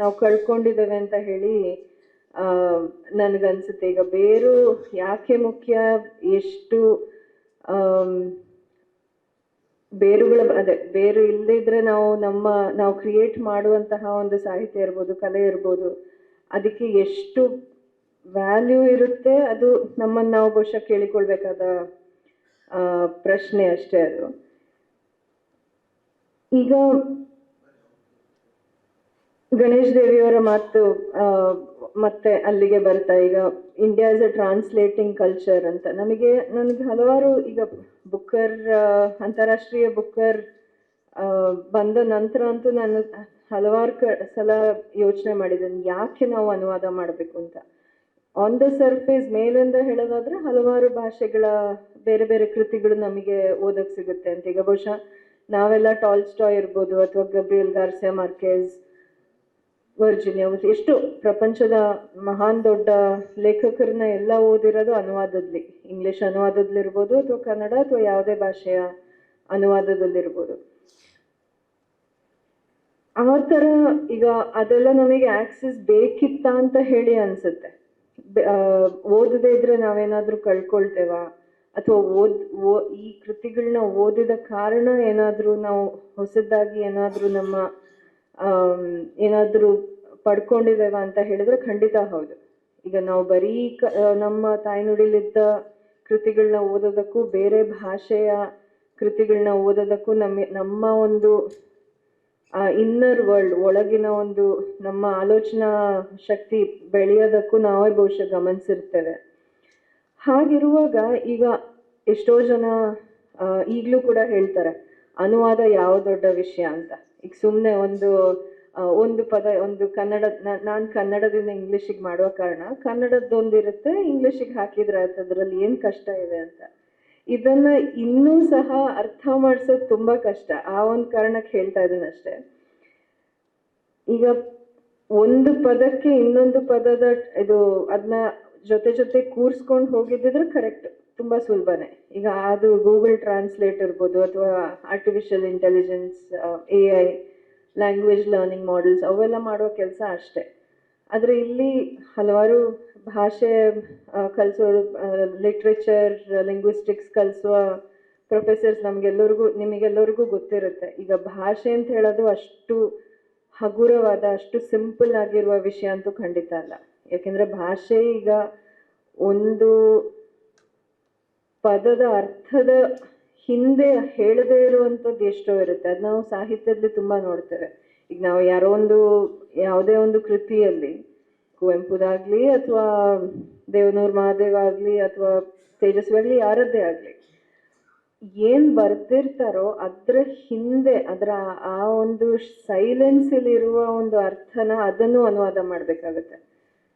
ನಾವು ಕಳ್ಕೊಂಡಿದ್ದೇವೆ ಅಂತ ಹೇಳಿ ನನಗನ್ಸುತ್ತೆ. ಈಗ ಬೇರು ಯಾಕೆ ಮುಖ್ಯ? ಎಷ್ಟು ಬೇರುಗಳ, ಅದೇ, ಬೇರು ಇಲ್ಲದಿದ್ರೆ ನಾವು ನಮ್ಮ, ನಾವು ಕ್ರಿಯೇಟ್ ಮಾಡುವಂತಹ ಒಂದು ಸಾಹಿತ್ಯ ಇರ್ಬೋದು, ಕಲೆ ಇರ್ಬೋದು, ಅದಕ್ಕೆ ಎಷ್ಟು ವ್ಯಾಲ್ಯೂ ಇರುತ್ತೆ. ಅದು ನಮ್ಮನ್ನು ನಾವು ಬಹುಶಃ ಕೇಳಿಕೊಳ್ಬೇಕಾದ ಪ್ರಶ್ನೆ ಅಷ್ಟೇ ಅದು. ಈಗ ಗಣೇಶ್ ದೇವಿಯವರ ಮಾತು ಮತ್ತೆ ಅಲ್ಲಿಗೆ ಬರ್ತಾ. ಈಗ India is a translating culture ಅಂತ. ನಮಗೆ, ನನಗೆ ಹಲವಾರು ಈಗ ಬುಕ್ಕರ್ ಅಂತಾರಾಷ್ಟ್ರೀಯ ಬುಕ್ಕರ್ ಬಂದ ನಂತರ ಅಂತೂ ನಾನು ಹಲವಾರು ಕ, ಸಲ ಯೋಚನೆ ಮಾಡಿದ್ದೇನೆ, ಯಾಕೆ ನಾವು ಅನುವಾದ ಮಾಡಬೇಕು ಅಂತ. ಆನ್ ದ ಸರ್ಫೇಸ್ ಮೇಲಿಂದ ಹೇಳೋದಾದ್ರೆ ಹಲವಾರು ಭಾಷೆಗಳ ಬೇರೆ ಬೇರೆ ಕೃತಿಗಳು ನಮಗೆ ಓದಕ್ಕೆ ಸಿಗುತ್ತೆ ಅಂತ. ಈಗ ಬಹುಶಃ ನಾವೆಲ್ಲ ಟಾಲ್ಸ್ಟಾಯ್ ಇರ್ಬೋದು ಅಥವಾ ಗಬ್ರಿಯಲ್ ಗಾರ್ಸಿಯಾ ಮಾರ್ಕೆಸ್ ವರ್ಜಿನಿಯಾ ಎಷ್ಟು ಪ್ರಪಂಚದ ಮಹಾನ್ ದೊಡ್ಡ ಲೇಖಕರನ್ನ ಎಲ್ಲ ಓದಿರೋದು ಅನುವಾದದಲ್ಲಿ ಇಂಗ್ಲಿಷ್ ಅನುವಾದದಲ್ಲಿರ್ಬೋದು ಅಥವಾ ಕನ್ನಡ ಅಥವಾ ಯಾವುದೇ ಭಾಷೆಯ ಅನುವಾದದಲ್ಲಿರ್ಬೋದು. ಆ ಥರ ಈಗ ಅದೆಲ್ಲ ನಮಗೆ ಆಕ್ಸೆಸ್ ಬೇಕಿತ್ತ ಅಂತ ಹೇಳಿ ಅನ್ಸುತ್ತೆ. ಓದದೇ ಇದ್ರೆ ನಾವೇನಾದ್ರೂ ಕಳ್ಕೊಳ್ತೇವಾ? ಅಥವಾ ಓದ್, ಓ, ಈ ಕೃತಿಗಳನ್ನ ಓದಿದ ಕಾರಣ ಏನಾದರೂ ನಾವು ಹೊಸದಾಗಿ ಏನಾದರೂ ನಮ್ಮ ಏನಾದರೂ ಪಡ್ಕೊಂಡಿದ್ದೇವ ಅಂತ ಹೇಳಿದ್ರೆ ಖಂಡಿತ ಹೌದು. ಈಗ ನಾವು ಬರೀ ಕ ನಮ್ಮ ತಾಯ್ನುಡಿಲಿದ್ದ ಕೃತಿಗಳನ್ನ ಓದೋದಕ್ಕೂ ಬೇರೆ ಭಾಷೆಯ ಕೃತಿಗಳನ್ನ ಓದೋದಕ್ಕೂ ನಮ್ಮ ನಮ್ಮ ಒಂದು ಇನ್ನರ್ ವರ್ಲ್ಡ್ ಒಳಗಿನ ಒಂದು ನಮ್ಮ ಆಲೋಚನಾ ಶಕ್ತಿ ಬೆಳೆಯೋದಕ್ಕೂ ನಾವೇ ಬಹುಶಃ ಗಮನಿಸಿರ್ತೇವೆ. ಹಾಗಿರುವಾಗ ಈಗ ಎಷ್ಟೋ ಜನ ಈಗಲೂ ಕೂಡ ಹೇಳ್ತಾರೆ ಅನುವಾದ ಯಾವ ದೊಡ್ಡ ವಿಷಯ ಅಂತ. ಈಗ ಸುಮ್ಮನೆ ಒಂದು ಆ, ಒಂದು ಪದ ಒಂದು ಕನ್ನಡ ನಾನು ಕನ್ನಡದಿಂದ ಇಂಗ್ಲೀಷಿಗೆ ಮಾಡುವ ಕಾರಣ ಕನ್ನಡದ್ದೊಂದಿರುತ್ತೆ ಇಂಗ್ಲೀಷಿಗೆ ಹಾಕಿದ್ರೆ ಅದರಲ್ಲಿ ಏನು ಕಷ್ಟ ಇದೆ ಅಂತ. ಇದನ್ನ ಇನ್ನೂ ಸಹ ಅರ್ಥ ಮಾಡಿಸೋದು ತುಂಬಾ ಕಷ್ಟ. ಆ ಒಂದು ಕಾರಣಕ್ಕೆ ಹೇಳ್ತಾ ಇದ್ದೀನಿ ಅಷ್ಟೇ. ಈಗ ಒಂದು ಪದಕ್ಕೆ ಇನ್ನೊಂದು ಪದದ ಇದು ಅದನ್ನ ಜೊತೆ ಜೊತೆ ಕೂರ್ಸ್ಕೊಂಡು ಹೋಗಿದ್ದಿದ್ರೆ ಕರೆಕ್ಟ್ ತುಂಬಾ ಸುಲಭನೇ. ಈಗ ಅದು ಗೂಗಲ್ ಟ್ರಾನ್ಸ್ಲೇಟ್ ಇರ್ಬೋದು ಅಥವಾ artificial intelligence A I language learning models ಅವೆಲ್ಲ ಮಾಡೋ ಕೆಲಸ ಅಷ್ಟೇ. ಆದರೆ ಇಲ್ಲಿ ಹಲವಾರು ಭಾಷೆ ಕಲಿಸೋರು ಲಿಟ್ರೇಚರ್ ಲಿಂಗ್ವಿಸ್ಟಿಕ್ಸ್ ಕಲಿಸುವ ಪ್ರೊಫೆಸರ್ಸ್ ನಮಗೆಲ್ಲರಿಗೂ, ನಿಮಗೆಲ್ಲರಿಗೂ ಗೊತ್ತಿರುತ್ತೆ. ಈಗ ಭಾಷೆ ಅಂತ ಹೇಳೋದು ಅಷ್ಟು ಹಗುರವಾದ, ಅಷ್ಟು ಸಿಂಪಲ್ ಆಗಿರುವ ವಿಷಯ ಅಂತೂ ಖಂಡಿತ ಅಲ್ಲ. ಯಾಕೆಂದರೆ ಭಾಷೆ ಈಗ ಒಂದು ಪದದ ಅರ್ಥದ ಹಿಂದೆ ಹೇಳದೇ ಇರುವಂಥದ್ದು ಎಷ್ಟೋ ಇರುತ್ತೆ. ಅದು ನಾವು ಸಾಹಿತ್ಯದಲ್ಲಿ ತುಂಬಾ ನೋಡ್ತೇವೆ. ಈಗ ನಾವು ಯಾರೋ ಒಂದು, ಯಾವುದೇ ಒಂದು ಕೃತಿಯಲ್ಲಿ ಕುವೆಂಪುದಾಗ್ಲಿ ಅಥವಾ ದೇವನೂರ್ ಮಹಾದೇವ ಆಗ್ಲಿ ಅಥವಾ ತೇಜಸ್ವಿ ಯಾರದ್ದೇ ಆಗ್ಲಿ, ಏನ್ ಬರ್ದಿರ್ತಾರೋ ಅದ್ರ ಹಿಂದೆ, ಅದರ ಆ ಒಂದು ಸೈಲೆನ್ಸ್ ಇರುವ ಒಂದು ಅರ್ಥನ ಅದನ್ನು ಅನುವಾದ ಮಾಡ್ಬೇಕಾಗತ್ತೆ.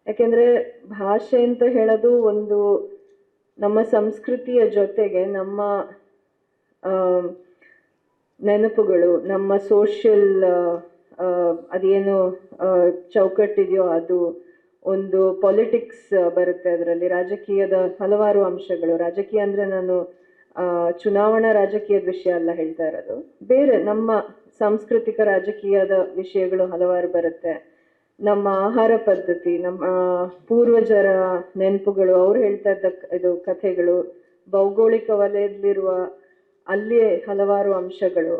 ಯಾಕೆಂದ್ರೆ ಭಾಷೆ ಅಂತ ಹೇಳೋದು ಒಂದು ನಮ್ಮ ಸಂಸ್ಕೃತಿಯ ಜೊತೆಗೆ ನಮ್ಮ ನೆನಪುಗಳು, ನಮ್ಮ ಸೋಷಿಯಲ್ ಅದೇನು ಚೌಕಟ್ಟಿದೆಯೋ ಅದು ಒಂದು ಪೊಲಿಟಿಕ್ಸ್ ಬರುತ್ತೆ ಅದರಲ್ಲಿ. ರಾಜಕೀಯದ ಹಲವಾರು ಅಂಶಗಳು. ರಾಜಕೀಯ ಅಂದರೆ ನಾನು ಚುನಾವಣಾ ರಾಜಕೀಯದ ವಿಷಯ ಅಲ್ಲ ಹೇಳ್ತಾ ಇರೋದು. ಬೇರೆ ನಮ್ಮ ಸಾಂಸ್ಕೃತಿಕ ರಾಜಕೀಯದ ವಿಷಯಗಳು ಹಲವಾರು ಬರುತ್ತೆ. ನಮ್ಮ ಆಹಾರ ಪದ್ಧತಿ, ನಮ್ಮ ಪೂರ್ವಜರ ನೆನಪುಗಳು, ಅವ್ರು ಹೇಳ್ತಾ ಇದ್ದ ಇದು ಕಥೆಗಳು, ಭೌಗೋಳಿಕ ವಲಯದಲ್ಲಿರುವ ಅಲ್ಲಿಯೇ ಹಲವಾರು ಅಂಶಗಳು.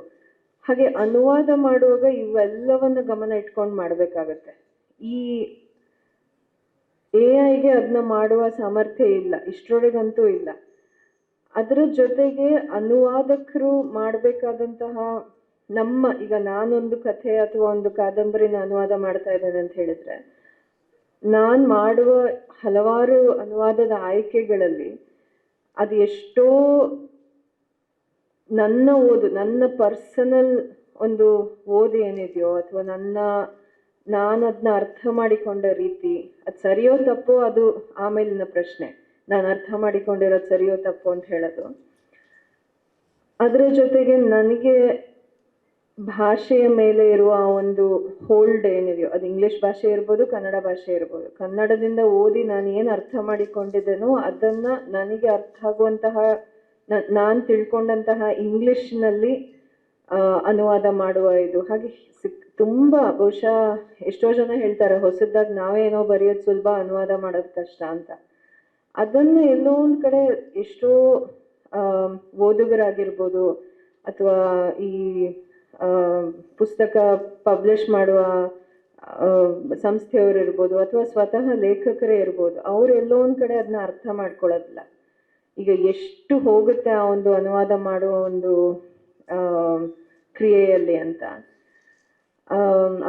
ಹಾಗೆ ಅನುವಾದ ಮಾಡುವಾಗ ಇವೆಲ್ಲವನ್ನು ಗಮನ ಇಟ್ಕೊಂಡು ಮಾಡಬೇಕಾಗತ್ತೆ. ಈ ಎ ಐಗೆ ಅದನ್ನ ಮಾಡುವ ಸಾಮರ್ಥ್ಯ ಇಲ್ಲ, ಇಷ್ಟರೊಳಗಂತೂ ಇಲ್ಲ. ಅದರ ಜೊತೆಗೆ ಅನುವಾದಕರು ಮಾಡಬೇಕಾದಂತಹ ನಮ್ಮ, ಈಗ ನಾನೊಂದು ಕಥೆ ಅಥವಾ ಒಂದು ಕಾದಂಬರಿನ ಅನುವಾದ ಮಾಡ್ತಾ ಇದ್ದೇನೆ ಅಂತ ಹೇಳಿದ್ರೆ, ನಾನು ಮಾಡುವ ಹಲವಾರು ಅನುವಾದದ ಆಯ್ಕೆಗಳಲ್ಲಿ ಅದು ಎಷ್ಟೋ ನನ್ನ ಓದು, ನನ್ನ ಪರ್ಸನಲ್ ಒಂದು ಓದು ಏನಿದೆಯೋ ಅಥವಾ ನನ್ನ ನಾನು ಅದನ್ನ ಅರ್ಥ ಮಾಡಿಕೊಂಡ ರೀತಿ ಅದು ಸರಿಯೋ ತಪ್ಪೋ ಅದು ಆಮೇಲಿನ ಪ್ರಶ್ನೆ. ನಾನು ಅರ್ಥ ಮಾಡಿಕೊಂಡಿರೋದು ಸರಿಯೋ ತಪ್ಪೋ ಅಂತ ಹೇಳೋದು. ಅದರ ಜೊತೆಗೆ ನನಗೆ ಭಾಷೆಯ ಮೇಲೆ ಇರುವ ಆ ಒಂದು ಹೋಲ್ಡ್ ಏನಿದೆಯೋ, ಅದು ಇಂಗ್ಲಿಷ್ ಭಾಷೆ ಇರ್ಬೋದು, ಕನ್ನಡ ಭಾಷೆ ಇರ್ಬೋದು, ಕನ್ನಡದಿಂದ ಓದಿ ನಾನು ಏನು ಅರ್ಥ ಮಾಡಿಕೊಂಡಿದ್ದೇನೋ ಅದನ್ನ ನನಗೆ ಅರ್ಥ ಆಗುವಂತಹ ನಾನು ತಿಳ್ಕೊಂಡಂತಹ ಇಂಗ್ಲಿಷ್ನಲ್ಲಿ ಅನುವಾದ ಮಾಡುವ ಇದು. ಹಾಗೆ ಸಿಕ್ ತುಂಬಾ, ಬಹುಶಃ ಎಷ್ಟೋ ಜನ ಹೇಳ್ತಾರೆ ಹೊಸದಾಗಿ ನಾವೇನೋ ಬರೆಯೋದು ಸುಲಭ ಅನುವಾದ ಮಾಡೋದು ಕಷ್ಟ ಅಂತ. ಅದನ್ನು ಎಲ್ಲೋ ಒಂದು ಕಡೆ ಎಷ್ಟೋ ಓದುಗರಾಗಿರ್ಬೋದು, ಅಥವಾ ಈ ಪುಸ್ತಕ ಪಬ್ಲಿಷ್ ಮಾಡುವ ಸಂಸ್ಥೆಯವರು ಇರ್ಬೋದು ಅಥವಾ ಸ್ವತಃ ಲೇಖಕರೇ ಇರ್ಬೋದು, ಅವ್ರು ಎಲ್ಲೋ ಒಂದು ಕಡೆ ಅದನ್ನ ಅರ್ಥ ಮಾಡ್ಕೊಳ್ಳೋದಿಲ್ಲ. ಈಗ ಎಷ್ಟು ಹೋಗುತ್ತೆ ಆ ಒಂದು ಅನುವಾದ ಮಾಡುವ ಒಂದು ಕ್ರಿಯೆಯಲ್ಲಿ ಅಂತ.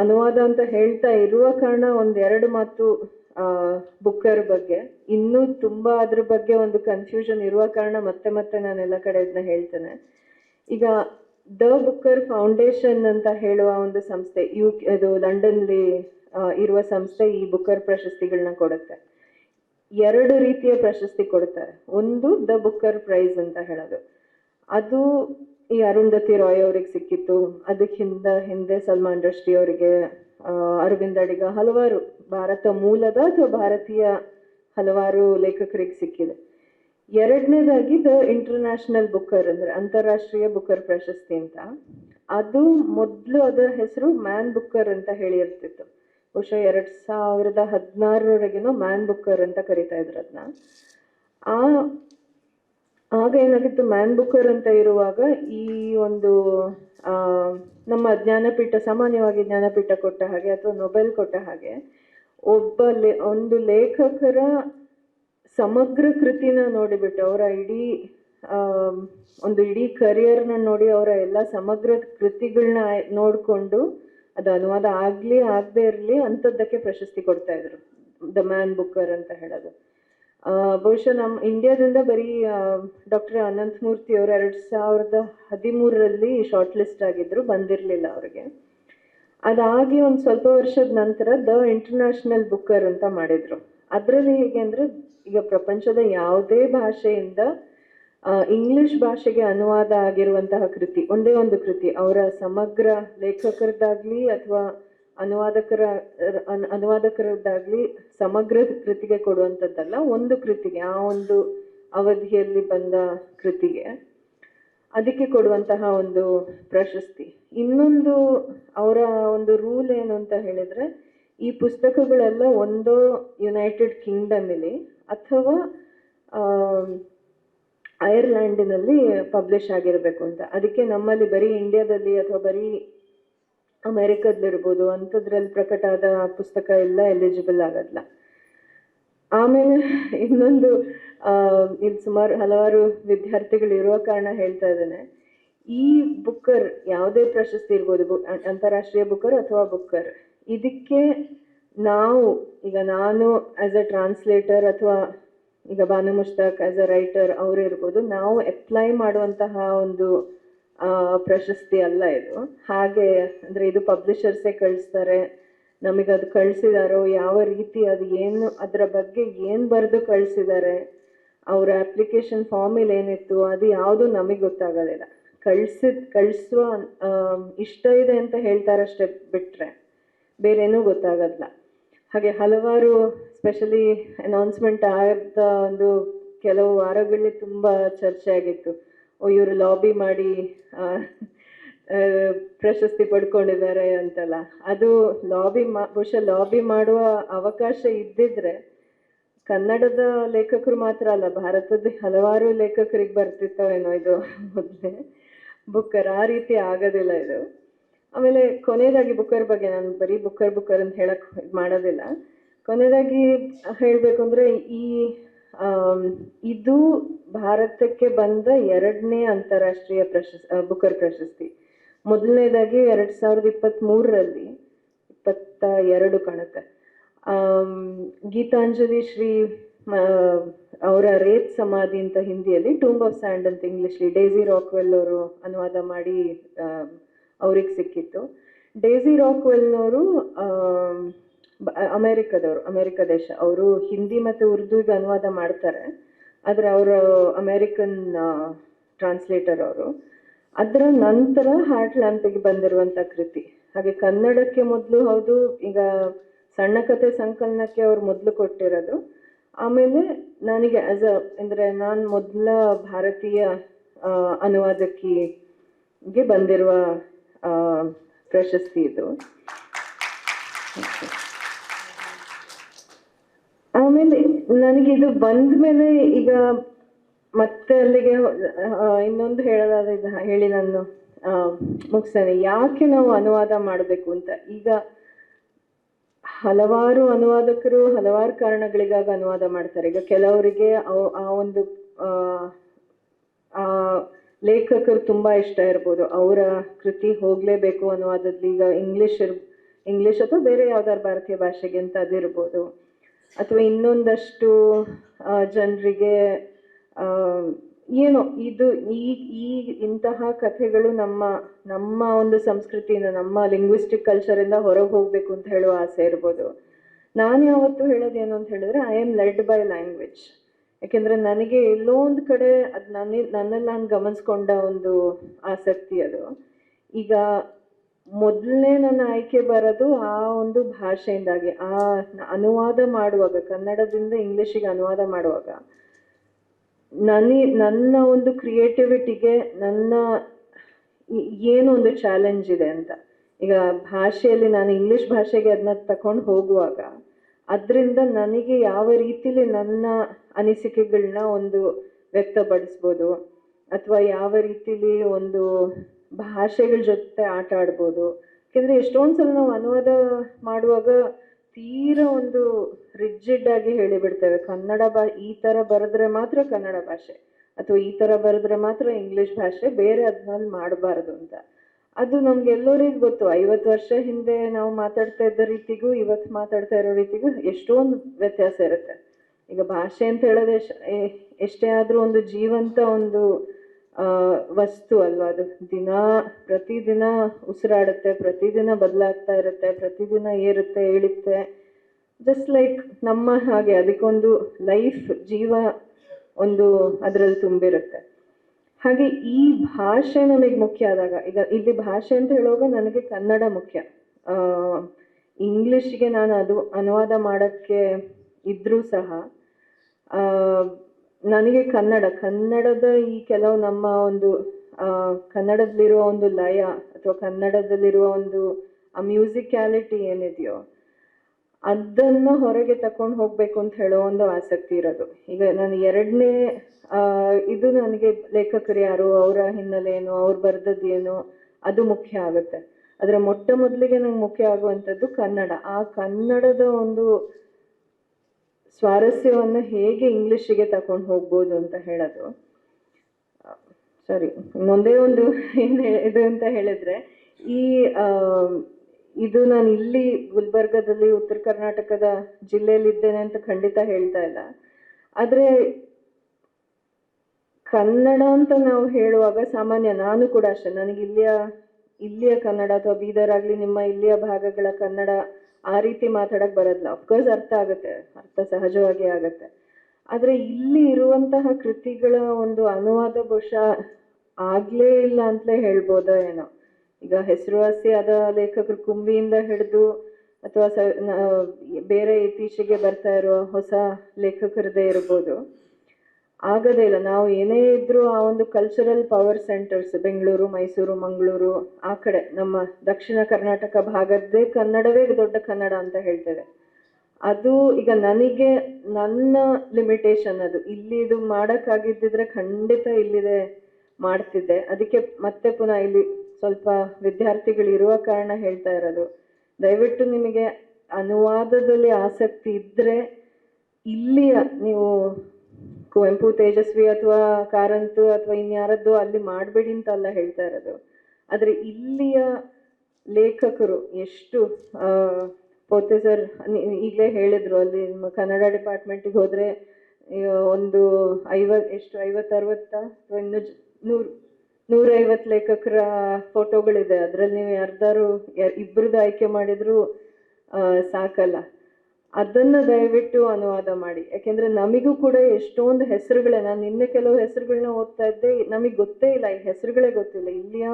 ಅನುವಾದ ಅಂತ ಹೇಳ್ತಾ ಇರುವ ಕಾರಣ ಒಂದೆರಡು ಮಾತು ಬುಕ್ಕರ್ ಬಗ್ಗೆ. ಇನ್ನೂ ತುಂಬಾ ಅದ್ರ ಬಗ್ಗೆ ಒಂದು ಕನ್ಫ್ಯೂಷನ್ ಇರುವ ಕಾರಣ ಮತ್ತೆ ಮತ್ತೆ ನಾನು ಎಲ್ಲ ಕಡೆ ಇದನ್ನ ಹೇಳ್ತೇನೆ. ಈಗ ದ ಬುಕ್ಕರ್ ಫೌಂಡೇಶನ್ ಅಂತ ಹೇಳುವ ಒಂದು ಸಂಸ್ಥೆ, ಯು ಇದು ಲಂಡನ್ಲಿ ಇರುವ ಸಂಸ್ಥೆ ಈ ಬುಕ್ಕರ್ ಪ್ರಶಸ್ತಿಗಳನ್ನ ಕೊಡುತ್ತೆ. ಎರಡು ರೀತಿಯ ಪ್ರಶಸ್ತಿ ಕೊಡ್ತಾರೆ. ಒಂದು ದ ಬುಕ್ಕರ್ ಪ್ರೈಸ್ ಅಂತ ಹೇಳೋದು. ಅದು ಈ ಅರುಂಧತಿ ರಾಯ್ ಅವ್ರಿಗೆ ಸಿಕ್ಕಿತ್ತು. ಅದಕ್ಕಿಂತ ಹಿಂದ ಸಲ್ಮಾನ್ ರಶ್ದಿ ಅವರಿಗೆ ಅರವಿಂದ್ ಅಡಿಗ ಹಲವಾರು ಭಾರತ ಮೂಲದ ಅಥವಾ ಭಾರತೀಯ ಹಲವಾರು ಲೇಖಕರಿಗೆ ಸಿಕ್ಕಿದೆ. ಎರಡನೇದಾಗಿ ದ ಇಂಟರ್ನ್ಯಾಷನಲ್ ಬುಕ್ಕರ್ ಅಂದರೆ ಅಂತಾರಾಷ್ಟ್ರೀಯ ಬುಕ್ಕರ್ ಪ್ರಶಸ್ತಿ ಅಂತ. ಅದು ಮೊದಲು ಅದರ ಹೆಸರು ಮ್ಯಾನ್ ಬುಕ್ಕರ್ ಅಂತ ಹೇಳಿ ಇರ್ತಿತ್ತು ಬಹುಶಃ ಎರಡು ಸಾವಿರದ ಹದಿನಾರರವರೆಗೇನೋ ಮ್ಯಾನ್ ಬುಕ್ಕರ್ ಅಂತ ಕರಿತಾ ಇದ್ರು ಅದನ್ನ ಆ ಆಗ ಏನಾಗಿತ್ತು ಮ್ಯಾನ್ ಬುಕ್ಕರ್ ಅಂತ ಇರುವಾಗ ಈ ಒಂದು ನಮ್ಮ ಜ್ಞಾನಪೀಠ, ಸಾಮಾನ್ಯವಾಗಿ ಜ್ಞಾನಪೀಠ ಕೊಟ್ಟ ಹಾಗೆ ಅಥವಾ ನೊಬೆಲ್ ಕೊಟ್ಟ ಹಾಗೆ, ಒಬ್ಬ ಲೇ, ಒಂದು ಲೇಖಕರ ಸಮಗ್ರ ಕೃತಿನ ನೋಡಿಬಿಟ್ಟು, ಅವರ ಇಡೀ ಒಂದು ಇಡೀ ಕರಿಯರ್ನ ನೋಡಿ ಅವರ ಎಲ್ಲ ಸಮಗ್ರ ಕೃತಿಗಳನ್ನ ನೋಡಿಕೊಂಡು, ಅದು ಅನುವಾದ ಆಗಲಿ, ಆಗದೆ ಇರಲಿ, ಅಂಥದ್ದಕ್ಕೆ ಪ್ರಶಸ್ತಿ ಕೊಡ್ತಾ ಇದ್ರು ದ ಮ್ಯಾನ್ ಬುಕ್ಕರ್ ಅಂತ ಹೇಳೋದು. ಬಹುಶಃ ನಮ್ಮ ಇಂಡಿಯಾದಿಂದ ಬರೀ ಡಾಕ್ಟರ್ ಅನಂತ್ ಮೂರ್ತಿ ಅವರು ಎರಡ್ ಸಾವಿರದ ಹದಿಮೂರರಲ್ಲಿ ಶಾರ್ಟ್ ಲಿಸ್ಟ್ ಆಗಿದ್ರು, ಬಂದಿರಲಿಲ್ಲ ಅವರಿಗೆ. ಅದಾಗಿ ಒಂದು ಸ್ವಲ್ಪ ವರ್ಷದ ನಂತರ ದ ಇಂಟರ್ನ್ಯಾಷನಲ್ ಬುಕ್ಕರ್ ಅಂತ ಮಾಡಿದ್ರು. ಅದರಲ್ಲಿ ಹೇಗೆ ಅಂದರೆ, ಈಗ ಪ್ರಪಂಚದ ಯಾವುದೇ ಭಾಷೆಯಿಂದ ಇಂಗ್ಲಿಷ್ ಭಾಷೆಗೆ ಅನುವಾದ ಆಗಿರುವಂತಹ ಕೃತಿ, ಒಂದೇ ಒಂದು ಕೃತಿ, ಅವರ ಸಮಗ್ರ ಲೇಖಕರದ್ದಾಗ್ಲಿ ಅಥವಾ ಅನುವಾದಕರ, ಅನ್- ಅನುವಾದಕರದ್ದಾಗ್ಲಿ ಸಮಗ್ರ ಕೃತಿಗೆ ಕೊಡುವಂಥದ್ದಲ್ಲ, ಒಂದು ಕೃತಿಗೆ, ಆ ಒಂದು ಅವಧಿಯಲ್ಲಿ ಬಂದ ಕೃತಿಗೆ ಅದಕ್ಕೆ ಕೊಡುವಂತಹ ಒಂದು ಪ್ರಶಸ್ತಿ. ಇನ್ನೊಂದು ಅವರ ಒಂದು ರೂಲ್ ಏನು ಅಂತ ಹೇಳಿದ್ರೆ, ಈ ಪುಸ್ತಕಗಳೆಲ್ಲ ಒಂದೋ ಯುನೈಟೆಡ್ ಕಿಂಗ್ಡಮಲ್ಲಿ ಅಥವಾ ಐರ್ಲ್ಯಾಂಡಿನಲ್ಲಿ ಪಬ್ಲಿಷ್ ಆಗಿರಬೇಕು ಅಂತ. ಅದಕ್ಕೆ ನಮ್ಮಲ್ಲಿ ಬರೀ ಇಂಡಿಯಾದಲ್ಲಿ ಅಥವಾ ಬರೀ ಅಮೆರಿಕದಲ್ಲಿರ್ಬೋದು, ಅಂಥದ್ರಲ್ಲಿ ಪ್ರಕಟ ಆದ ಪುಸ್ತಕ ಎಲ್ಲ ಎಲಿಜಿಬಲ್ ಆಗೋದಿಲ್ಲ ಆಮೇಲೆ ಇನ್ನೊಂದು ಇಲ್ಲಿ ಸುಮಾರು ಹಲವಾರು ವಿದ್ಯಾರ್ಥಿಗಳು ಇರುವ ಕಾರಣ ಹೇಳ್ತಾ ಇದ್ದೇನೆ. ಈ ಬುಕ್ಕರ್ ಯಾವುದೇ ಪ್ರಶಸ್ತಿ ಇರ್ಬೋದು ಅಂತಾರಾಷ್ಟ್ರೀಯ ಬುಕ್ಕರ್ ಅಥವಾ ಬುಕ್ಕರ್, ಇದಕ್ಕೆ ನಾವು, ಈಗ ನಾನು ಆ್ಯಸ್ ಅ ಟ್ರಾನ್ಸ್ಲೇಟರ್ ಅಥವಾ ಈಗ Banu Mushtaq as a writer ಅವರು ಇರ್ಬೋದು, ನಾವು ಅಪ್ಲೈ ಮಾಡುವಂತಹ ಒಂದು ಪ್ರಶಸ್ತಿ ಅಲ್ಲ ಇದು. ಹಾಗೆ ಅಂದ್ರೆ ಇದು ಪಬ್ಲಿಷರ್ಸೇ ಕಳಿಸ್ತಾರೆ. ನಮಗೆ ಅದು ಕಳಿಸಿದಾರೋ, ಯಾವ ರೀತಿ ಅದು ಏನು, ಅದರ ಬಗ್ಗೆ ಏನು ಬರೆದು ಕಳಿಸಿದ್ದಾರೆ ಅವರ ಅಪ್ಲಿಕೇಶನ್ ಫಾರ್ಮಿಲ್ ಏನಿತ್ತು, ಅದು ಯಾವುದು ನಮಗೆ ಗೊತ್ತಾಗೋದಿಲ್ಲ. ಕಳ್ಸಿದ್, ಕಳಿಸುವ ಇಷ್ಟ ಇದೆ ಅಂತ ಹೇಳ್ತಾರಷ್ಟೇ ಬಿಟ್ರೆ ಬೇರೇನೂ ಗೊತ್ತಾಗಲ್ಲ ಹಾಗೆ ಹಲವಾರು ಸ್ಪೆಷಲಿ ಅನೌನ್ಸ್ಮೆಂಟ್ ಆದ ಒಂದು ಕೆಲವು ವಾರಗಳಲ್ಲಿ ತುಂಬ ಚರ್ಚೆ ಆಗಿತ್ತು. ಇವರು ಲಾಬಿ ಮಾಡಿ ಪ್ರಶಸ್ತಿ ಪಡ್ಕೊಂಡಿದ್ದಾರೆ ಅಂತೆಲ್ಲ. ಅದು ಲಾಬಿ ಮಾ, ಬಹುಶಃ ಲಾಬಿ ಮಾಡುವ ಅವಕಾಶ ಇದ್ದಿದ್ರೆ ಕನ್ನಡದ ಲೇಖಕರು ಮಾತ್ರ ಅಲ್ಲ, ಭಾರತದ ಹಲವಾರು ಲೇಖಕರಿಗೆ ಬರ್ತಿತ್ತೋ ಏನೋ ಇದು ಮೊದಲೇ. ಬುಕ್ಕರ್, ಆ ರೀತಿ ಆಗೋದಿಲ್ಲ ಇದು. ಆಮೇಲೆ ಕೊನೆಯದಾಗಿ ಬುಕ್ಕರ್ ಬಗ್ಗೆ ನಾನು ಬರೀ ಬುಕ್ಕರ್ ಬುಕ್ಕರ್ ಅಂತ ಹೇಳಕ್ ಮಾಡೋದಿಲ್ಲ. ಕೊನೆಯದಾಗಿ ಹೇಳಬೇಕು ಅಂದ್ರೆ ಈ ಇದು ಭಾರತಕ್ಕೆ ಬಂದ ಎರಡನೇ ಅಂತಾರಾಷ್ಟ್ರೀಯ ಪ್ರಶಸ್ತಿ ಬುಕರ್ ಪ್ರಶಸ್ತಿ. ಮೊದಲನೇದಾಗಿ ಎರಡ್ ಸಾವಿರದ ಇಪ್ಪತ್ತ್ ಮೂರರಲ್ಲಿ ಇಪ್ಪತ್ತ ಎರಡು ಕಾಣುತ್ತೆ. ಗೀತಾಂಜಲಿ ಶ್ರೀ ಅವರ ರೇತ್ ಸಮಾಧಿ ಅಂತ ಹಿಂದಿಯಲ್ಲಿ ಟೂಂಬ್ ಆಫ್ ಸ್ಯಾಂಡ್ ಅಂತ ಇಂಗ್ಲೀಷ್ಲಿ ಡೇಸಿ ರಾಕ್ವೆಲ್ ಅವರು ಅನುವಾದ ಮಾಡಿ ಅವ್ರಿಗೆ ಸಿಕ್ಕಿತ್ತು. ಡೇಸಿ ರಾಕ್ವೆಲ್ನವರು ಅಮೇರಿಕದವರು, ಅಮೇರಿಕ ದೇಶ. ಅವರು ಹಿಂದಿ ಮತ್ತು ಉರ್ದುಗೆ ಅನುವಾದ ಮಾಡ್ತಾರೆ. ಆದರೆ ಅವರು ಅಮೇರಿಕನ್ ಟ್ರಾನ್ಸ್ಲೇಟರ್ ಅವರು. ಅದರ ನಂತರ ಹಾರ್ಟ್ ಲ್ಯಾಂಪಿಗೆ ಬಂದಿರುವಂಥ ಕೃತಿ. ಹಾಗೆ ಕನ್ನಡಕ್ಕೆ ಮೊದಲು ಹೌದು, ಈಗ ಸಣ್ಣ ಕಥೆ ಸಂಕಲನಕ್ಕೆ ಅವರು ಮೊದಲು ಕೊಟ್ಟಿರೋದು. ಆಮೇಲೆ ನನಗೆ ಆಸ್ ಅ ಅಂದರೆ ನಾನು ಮೊದಲ ಭಾರತೀಯ ಅನುವಾದಕಿಗೆ ಬಂದಿರುವ ಪ್ರಶಸ್ತಿ ಇದು ಆಮೇಲೆ ನನಗೆ ಇದು ಬಂದ ಮೇಲೆ ಈಗ ಮತ್ತೆ ಅಲ್ಲಿಗೆ ಇನ್ನೊಂದು ಹೇಳೋದಾದ್ರೆ ಇದು ಹೇಳಿ ನಾನು ಮುಗಿಸ್ತೇನೆ. ಯಾಕೆ ನಾವು ಅನುವಾದ ಮಾಡಬೇಕು ಅಂತ? ಈಗ ಹಲವಾರು ಅನುವಾದಕರು ಹಲವಾರು ಕಾರಣಗಳಿಗಾಗಿ ಅನುವಾದ ಮಾಡ್ತಾರೆ. ಈಗ ಕೆಲವರಿಗೆ ಆ ಒಂದು ಆ, ಲೇಖಕರು ತುಂಬಾ ಇಷ್ಟ ಇರ್ಬೋದು. ಅವರ ಕೃತಿ ಹೋಗ್ಲೇಬೇಕು ಅನುವಾದದಲ್ಲಿ ಈಗ ಇಂಗ್ಲಿಷ್ ಇರ್ ಇಂಗ್ಲಿಷ್ ಅಥವಾ ಬೇರೆ ಯಾವ್ದಾದ್ರು ಭಾರತೀಯ ಭಾಷೆಗೆ ಅಂತ ಅದಿರ್ಬೋದು ಅಥವಾ ಇನ್ನೊಂದಷ್ಟು ಜನರಿಗೆ ಏನೋ ಇದು ಈ ಈ ಇಂತಹ ಕಥೆಗಳು ನಮ್ಮ ನಮ್ಮ ಒಂದು ಸಂಸ್ಕೃತಿಯಿಂದ, ನಮ್ಮ ಲಿಂಗ್ವಿಸ್ಟಿಕ್ ಕಲ್ಚರಿಂದ ಹೊರಗೆ ಹೋಗ್ಬೇಕು ಅಂತ ಹೇಳುವ ಆಸೆ ಇರ್ಬೋದು. ನಾನು ಯಾವತ್ತೂ ಏನು ಅಂತ ಹೇಳಿದ್ರೆ I am led by language ಯಾಕೆಂದರೆ ನನಗೆ ಎಲ್ಲೋ ಒಂದು ಕಡೆ ಅದು ನನ್ನ ನನ್ನಲ್ಲಿ ನಾನು ಗಮನಿಸ್ಕೊಂಡ ಒಂದು ಆಸಕ್ತಿ ಅದು. ಈಗ ಮೊದಲನೇ ನನ್ನ ಆಯ್ಕೆ ಬರೋದು ಆ ಒಂದು ಭಾಷೆಯಿಂದಾಗಿ, ಆ ಅನುವಾದ ಮಾಡುವಾಗ, ಕನ್ನಡದಿಂದ ಇಂಗ್ಲಿಷಿಗೆ ಅನುವಾದ ಮಾಡುವಾಗ. ನನಿ, ನನ್ನ ಒಂದು ಕ್ರಿಯೇಟಿವಿಟಿಗೆ ನನ್ನ ಏನು ಒಂದು ಚಾಲೆಂಜ್ ಇದೆ ಅಂತ. ಈಗ ಭಾಷೆಯಲ್ಲಿ ನಾನು ಇಂಗ್ಲಿಷ್ ಭಾಷೆಗೆ ಅದನ್ನ ತಕೊಂಡು ಹೋಗುವಾಗ, ಅದರಿಂದ ನನಗೆ ಯಾವ ರೀತಿಲಿ ನನ್ನ ಅನಿಸಿಕೆಗಳನ್ನ ಒಂದು ವ್ಯಕ್ತಪಡಿಸ್ಬೋದು, ಅಥವಾ ಯಾವ ರೀತಿಲಿ ಒಂದು ಭಾಷೆಗಳ ಜೊತೆ ಆಟ ಆಡ್ಬೋದು. ಯಾಕೆಂದ್ರೆ ಎಷ್ಟೊಂದು ಸಲ ನಾವು ಅನುವಾದ ಮಾಡುವಾಗ ತೀರಾ ಒಂದು ರಿಜಿಡ್ ಆಗಿ ಹೇಳಿಬಿಡ್ತೇವೆ. ಕನ್ನಡ ಬಾ, ಈ ಥರ ಬರೆದ್ರೆ ಮಾತ್ರ ಕನ್ನಡ ಭಾಷೆ, ಅಥವಾ ಈ ಥರ ಬರೆದ್ರೆ ಮಾತ್ರ ಇಂಗ್ಲೀಷ್ ಭಾಷೆ, ಬೇರೆ ಅದ್ರಲ್ಲಿ ಮಾಡಬಾರ್ದು ಅಂತ. ಅದು ನಮ್ಗೆಲ್ಲರಿಗೂ ಗೊತ್ತು. ಐವತ್ತು ವರ್ಷ ಹಿಂದೆ ನಾವು ಮಾತಾಡ್ತಾ ಇದ್ದ ರೀತಿಗೂ, ಇವತ್ತು ಮಾತಾಡ್ತಾ ಇರೋ ರೀತಿಗೂ ಎಷ್ಟೊಂದು ವ್ಯತ್ಯಾಸ ಇರುತ್ತೆ. ಈಗ ಭಾಷೆ ಅಂತ ಹೇಳೋದು ಎಷ್ಟೇ ಆದರೂ ಒಂದು ಜೀವಂತ ಒಂದು ವಸ್ತು ಅಲ್ವಾ? ಅದು ದಿನ, ಪ್ರತಿದಿನ ಉಸಿರಾಡುತ್ತೆ, ಪ್ರತಿದಿನ ಬದಲಾಗ್ತಾ ಇರುತ್ತೆ, ಪ್ರತಿದಿನ ಏರುತ್ತೆ, ಇಳಿಯುತ್ತೆ. ಜಸ್ಟ್ ಲೈಕ್ ನಮ್ಮ ಹಾಗೆ ಅದಕ್ಕೊಂದು ಲೈಫ್ ಜೀವ ಒಂದು ಅದರಲ್ಲಿ ತುಂಬಿರುತ್ತೆ. ಹಾಗೆ ಈ ಭಾಷೆ ನಮಗೆ ಮುಖ್ಯ ಆದಾಗ, ಈಗ ಇಲ್ಲಿ ಭಾಷೆ ಅಂತ ಹೇಳುವಾಗ ನನಗೆ ಕನ್ನಡ ಮುಖ್ಯ. ಇಂಗ್ಲಿಷ್ಗೆ ನಾನು ಅದು ಅನುವಾದ ಮಾಡೋಕ್ಕೆ ಇದ್ದರೂ ಸಹ ನನಗೆ ಕನ್ನಡ, ಕನ್ನಡದ ಈ ಕೆಲವು ನಮ್ಮ ಒಂದು ಕನ್ನಡದಲ್ಲಿರುವ ಒಂದು ಲಯ ಅಥವಾ ಕನ್ನಡದಲ್ಲಿರುವ ಒಂದು, ಆ ಮ್ಯೂಸಿಕ್ಯಾಲಿಟಿ ಏನಿದೆಯೋ, ಅದನ್ನ ಹೊರಗೆ ತಕೊಂಡು ಹೋಗಬೇಕು ಅಂತ ಹೇಳೋ ಒಂದು ಆಸಕ್ತಿ ಇರೋದು. ಈಗ ನಾನು ಎರಡನೇ ಇದು ನನಗೆ ಲೇಖಕರು ಯಾರು, ಅವರ ಹಿನ್ನೆಲೆ ಏನು, ಅವ್ರು ಬರೆದದ್ದೇನು ಏನು, ಅದು ಮುಖ್ಯ ಆಗುತ್ತೆ. ಅದರ ಮೊಟ್ಟ ಮೊದಲಿಗೆ ನಂಗೆ ಮುಖ್ಯ ಆಗುವಂಥದ್ದು ಕನ್ನಡ. ಆ ಕನ್ನಡದ ಒಂದು ಸ್ವಾರಸ್ಯವನ್ನು ಹೇಗೆ ಇಂಗ್ಲಿಷಿಗೆ ತಕೊಂಡು ಹೋಗ್ಬೋದು ಅಂತ ಹೇಳೋದು. ಸಾರಿ ಇನ್ನೊಂದೇ ಒಂದು ಏನು ಇದು ಅಂತ ಹೇಳಿದ್ರೆ, ಈ ಇದು ನಾನು ಇಲ್ಲಿ ಗುಲ್ಬರ್ಗದಲ್ಲಿ ಉತ್ತರ ಕರ್ನಾಟಕದ ಜಿಲ್ಲೆಯಲ್ಲಿದ್ದೇನೆ ಅಂತ ಖಂಡಿತ ಹೇಳ್ತಾ ಇಲ್ಲ. ಆದರೆ ಕನ್ನಡ ಅಂತ ನಾವು ಹೇಳುವಾಗ ಸಾಮಾನ್ಯ ನಾನು ಕೂಡ ಅಷ್ಟೇ, ನನಗೆ ಇಲ್ಲಿಯ ಇಲ್ಲಿಯ ಕನ್ನಡ ಅಥವಾ ಬೀದರ್ ಆಗಲಿ, ನಿಮ್ಮ ಇಲ್ಲಿಯ ಭಾಗಗಳ ಕನ್ನಡ ಆ ರೀತಿ ಮಾತಾಡಕ್ ಬರೋದಿಲ್ಲ ಅಫ್ಕೋರ್ಸ್ ಅರ್ಥ ಆಗುತ್ತೆ. ಅರ್ಥ ಸಹಜವಾಗಿ ಆಗುತ್ತೆ. ಆದರೆ ಇಲ್ಲಿ ಇರುವಂತಹ ಕೃತಿಗಳ ಒಂದು ಅನುವಾದ ಬಹುಶಃ ಆಗಲೇ ಇಲ್ಲ ಅಂತಲೇ ಹೇಳ್ಬೋದ ಏನೋ. ಈಗ ಹೆಸರುವಾಸಿಯಾದ ಲೇಖಕರು ಕುಂಬಿಯಿಂದ ಹಿಡಿದು ಅಥವಾ ಸ ಬೇರೆ ಇತ್ತೀಚೆಗೆ ಬರ್ತಾ ಇರುವ ಹೊಸ ಲೇಖಕರದೇ ಇರ್ಬೋದು. ಆಗದೇ ಇಲ್ಲ. ನಾವು ಏನೇ ಇದ್ದರೂ ಆ ಒಂದು cultural power centres Bengaluru, Mysuru, Mangaluru, ಆ ಕಡೆ, ನಮ್ಮ ದಕ್ಷಿಣ ಕರ್ನಾಟಕ ಭಾಗದ್ದೇ ಕನ್ನಡವೇ ದೊಡ್ಡ ಕನ್ನಡ ಅಂತ ಹೇಳ್ತೇವೆ. ಅದು ಈಗ ನನಗೆ ನನ್ನ ಲಿಮಿಟೇಷನ್ ಅದು. ಇಲ್ಲಿ ಇದು ಮಾಡೋಕ್ಕಾಗಿದ್ದಿದ್ರೆ ಖಂಡಿತ ಇಲ್ಲಿದೆ ಮಾಡ್ತಿದ್ದೆ. ಅದಕ್ಕೆ ಮತ್ತೆ ಪುನಃ ಇಲ್ಲಿ ಸ್ವಲ್ಪ ವಿದ್ಯಾರ್ಥಿಗಳು ಇರುವ ಕಾರಣ ಹೇಳ್ತಾ ಇರೋದು. ದಯವಿಟ್ಟು ನಿಮಗೆ ಅನುವಾದದಲ್ಲಿ ಆಸಕ್ತಿ ಇದ್ದರೆ ಇಲ್ಲಿಯ ನೀವು ಕುವೆಂಪು ತೇಜಸ್ವಿ ಅಥವಾ ಕಾರಂತು ಅಥವಾ ಇನ್ಯಾರದ್ದು ಅಲ್ಲಿ ಮಾಡಬೇಡಿ ಅಂತ ಅಲ್ಲ ಹೇಳ್ತಾ ಇರೋದು. ಆದರೆ ಇಲ್ಲಿಯ ಲೇಖಕರು ಎಷ್ಟು ಆ, ಪೋತೆ ಸರ್ ಈಗಲೇ ಹೇಳಿದ್ರು ಅಲ್ಲಿ ನಿಮ್ಮ ಕನ್ನಡ ಡಿಪಾರ್ಟ್ಮೆಂಟಿಗೆ ಹೋದರೆ ಒಂದು ಐವತ್ತು ಎಷ್ಟು ಐವತ್ತು ಅರವತ್ತಾ ಅಥವಾ ಇನ್ನು ನೂರು ನೂರೈವತ್ತು ಲೇಖಕರ ಫೋಟೋಗಳಿದೆ. ಅದರಲ್ಲಿ ನೀವು ಯಾರ್ದಾರು ಇಬ್ಬರದ್ದು ಆಯ್ಕೆ ಮಾಡಿದ್ರು ಸಾಕಲ್ಲ. ಅದನ್ನ ದಯವಿಟ್ಟು ಅನುವಾದ ಮಾಡಿ. ಯಾಕೆಂದ್ರೆ ನಮಗೂ ಕೂಡ ಎಷ್ಟೊಂದು ಹೆಸರುಗಳೇ ನಾನು ನಿನ್ನೆ ಕೆಲವು ಹೆಸರುಗಳನ್ನ ಓದ್ತಾ ಇದ್ದೆ, ನಮಗೆ ಗೊತ್ತೇ ಇಲ್ಲ, ಈ ಹೆಸರುಗಳೇ ಗೊತ್ತಿಲ್ಲ. ಇಲ್ಲಿಯ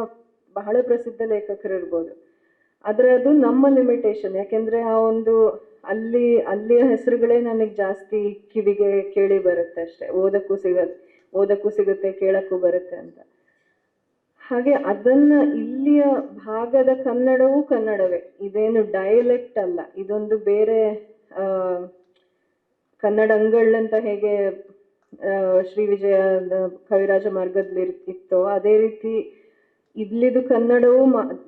ಬಹಳ ಪ್ರಸಿದ್ಧ ಲೇಖಕರು ಇರ್ಬೋದು. ಆದ್ರೆ ಅದು ನಮ್ಮ ಲಿಮಿಟೇಷನ್ ಯಾಕೆಂದ್ರೆ ಆ ಒಂದು ಅಲ್ಲಿ, ಅಲ್ಲಿಯ ಹೆಸರುಗಳೇ ನನಗೆ ಜಾಸ್ತಿ ಕಿವಿಗೆ ಕೇಳಿ ಬರುತ್ತೆ ಅಷ್ಟೇ. ಓದಕ್ಕೂ ಸಿಗತ್ತೆ ಓದಕ್ಕೂ ಸಿಗುತ್ತೆ, ಕೇಳಕ್ಕೂ ಬರುತ್ತೆ ಅಂತ. ಹಾಗೆ ಅದನ್ನ ಇಲ್ಲಿಯ ಭಾಗದ ಕನ್ನಡವೂ ಕನ್ನಡವೇ. ಇದೇನು ಡಯಲೆಕ್ಟ್ ಅಲ್ಲ. ಇದೊಂದು ಬೇರೆ ಕನ್ನಡ ಅಂಗಳಂತ ಹೇಗೆ ಶ್ರೀ ವಿಜಯ ಕವಿರಾಜ ಮಾರ್ಗದಲ್ಲಿ ಇತ್ತು, ಅದೇ ರೀತಿ ಇಲ್ಲಿದು ಕನ್ನಡವು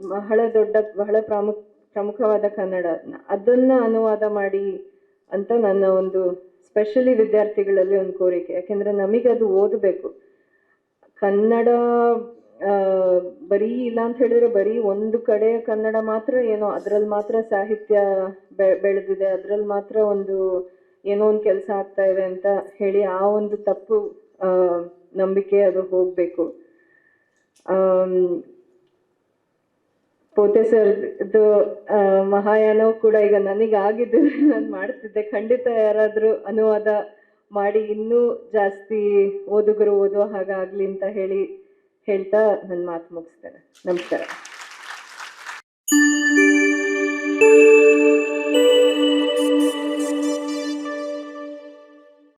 ಬಹಳ ದೊಡ್ಡ, ಬಹಳ ಪ್ರಾಮುಖ ಪ್ರಮುಖವಾದ ಕನ್ನಡ. ಅದನ್ನ ಅನುವಾದ ಮಾಡಿ ಅಂತ ನನ್ನ ಒಂದು ಸ್ಪೆಷಲಿ ವಿದ್ಯಾರ್ಥಿಗಳಲ್ಲಿ ಒಂದು ಕೋರಿಕೆ. ಯಾಕೆಂದ್ರೆ ನಮಗೆ ಅದು ಓದಬೇಕು. ಕನ್ನಡ ಬರೀ ಇಲ್ಲ ಅಂತ ಹೇಳಿದ್ರೆ ಬರೀ ಒಂದು ಕಡೆ ಕನ್ನಡ ಮಾತ್ರ ಏನೋ ಅದ್ರಲ್ಲಿ ಮಾತ್ರ ಸಾಹಿತ್ಯ ಬೆ- ಬೆಳೆದಿದೆ, ಅದ್ರಲ್ಲಿ ಮಾತ್ರ ಒಂದು ಏನೋ ಒಂದು ಕೆಲಸ ಆಗ್ತಾ ಇದೆ ಅಂತ ಹೇಳಿ ಆ ಒಂದು ತಪ್ಪು ನಂಬಿಕೆ ಅದು ಹೋಗಬೇಕು. ಪೋತೆ ಸರ್ ಇದು ಮಹಾಯಾನವು ಕೂಡ ಈಗ ನನಗೆ ಆಗಿದ್ದು [laughs] ನಾನು ಮಾಡ್ತಿದ್ದೆ. ಖಂಡಿತ ಯಾರಾದರೂ ಅನುವಾದ ಮಾಡಿ ಇನ್ನೂ ಜಾಸ್ತಿ ಓದುಗರು ಓದುವ ಹಾಗಾಗ್ಲಿ ಅಂತ ಹೇಳಿ ಹೇಳ್ತಾ ನನ್ನ ಮಾತು ಮುಗಿಸ್ತೇನೆ. ನಮಸ್ಕಾರ.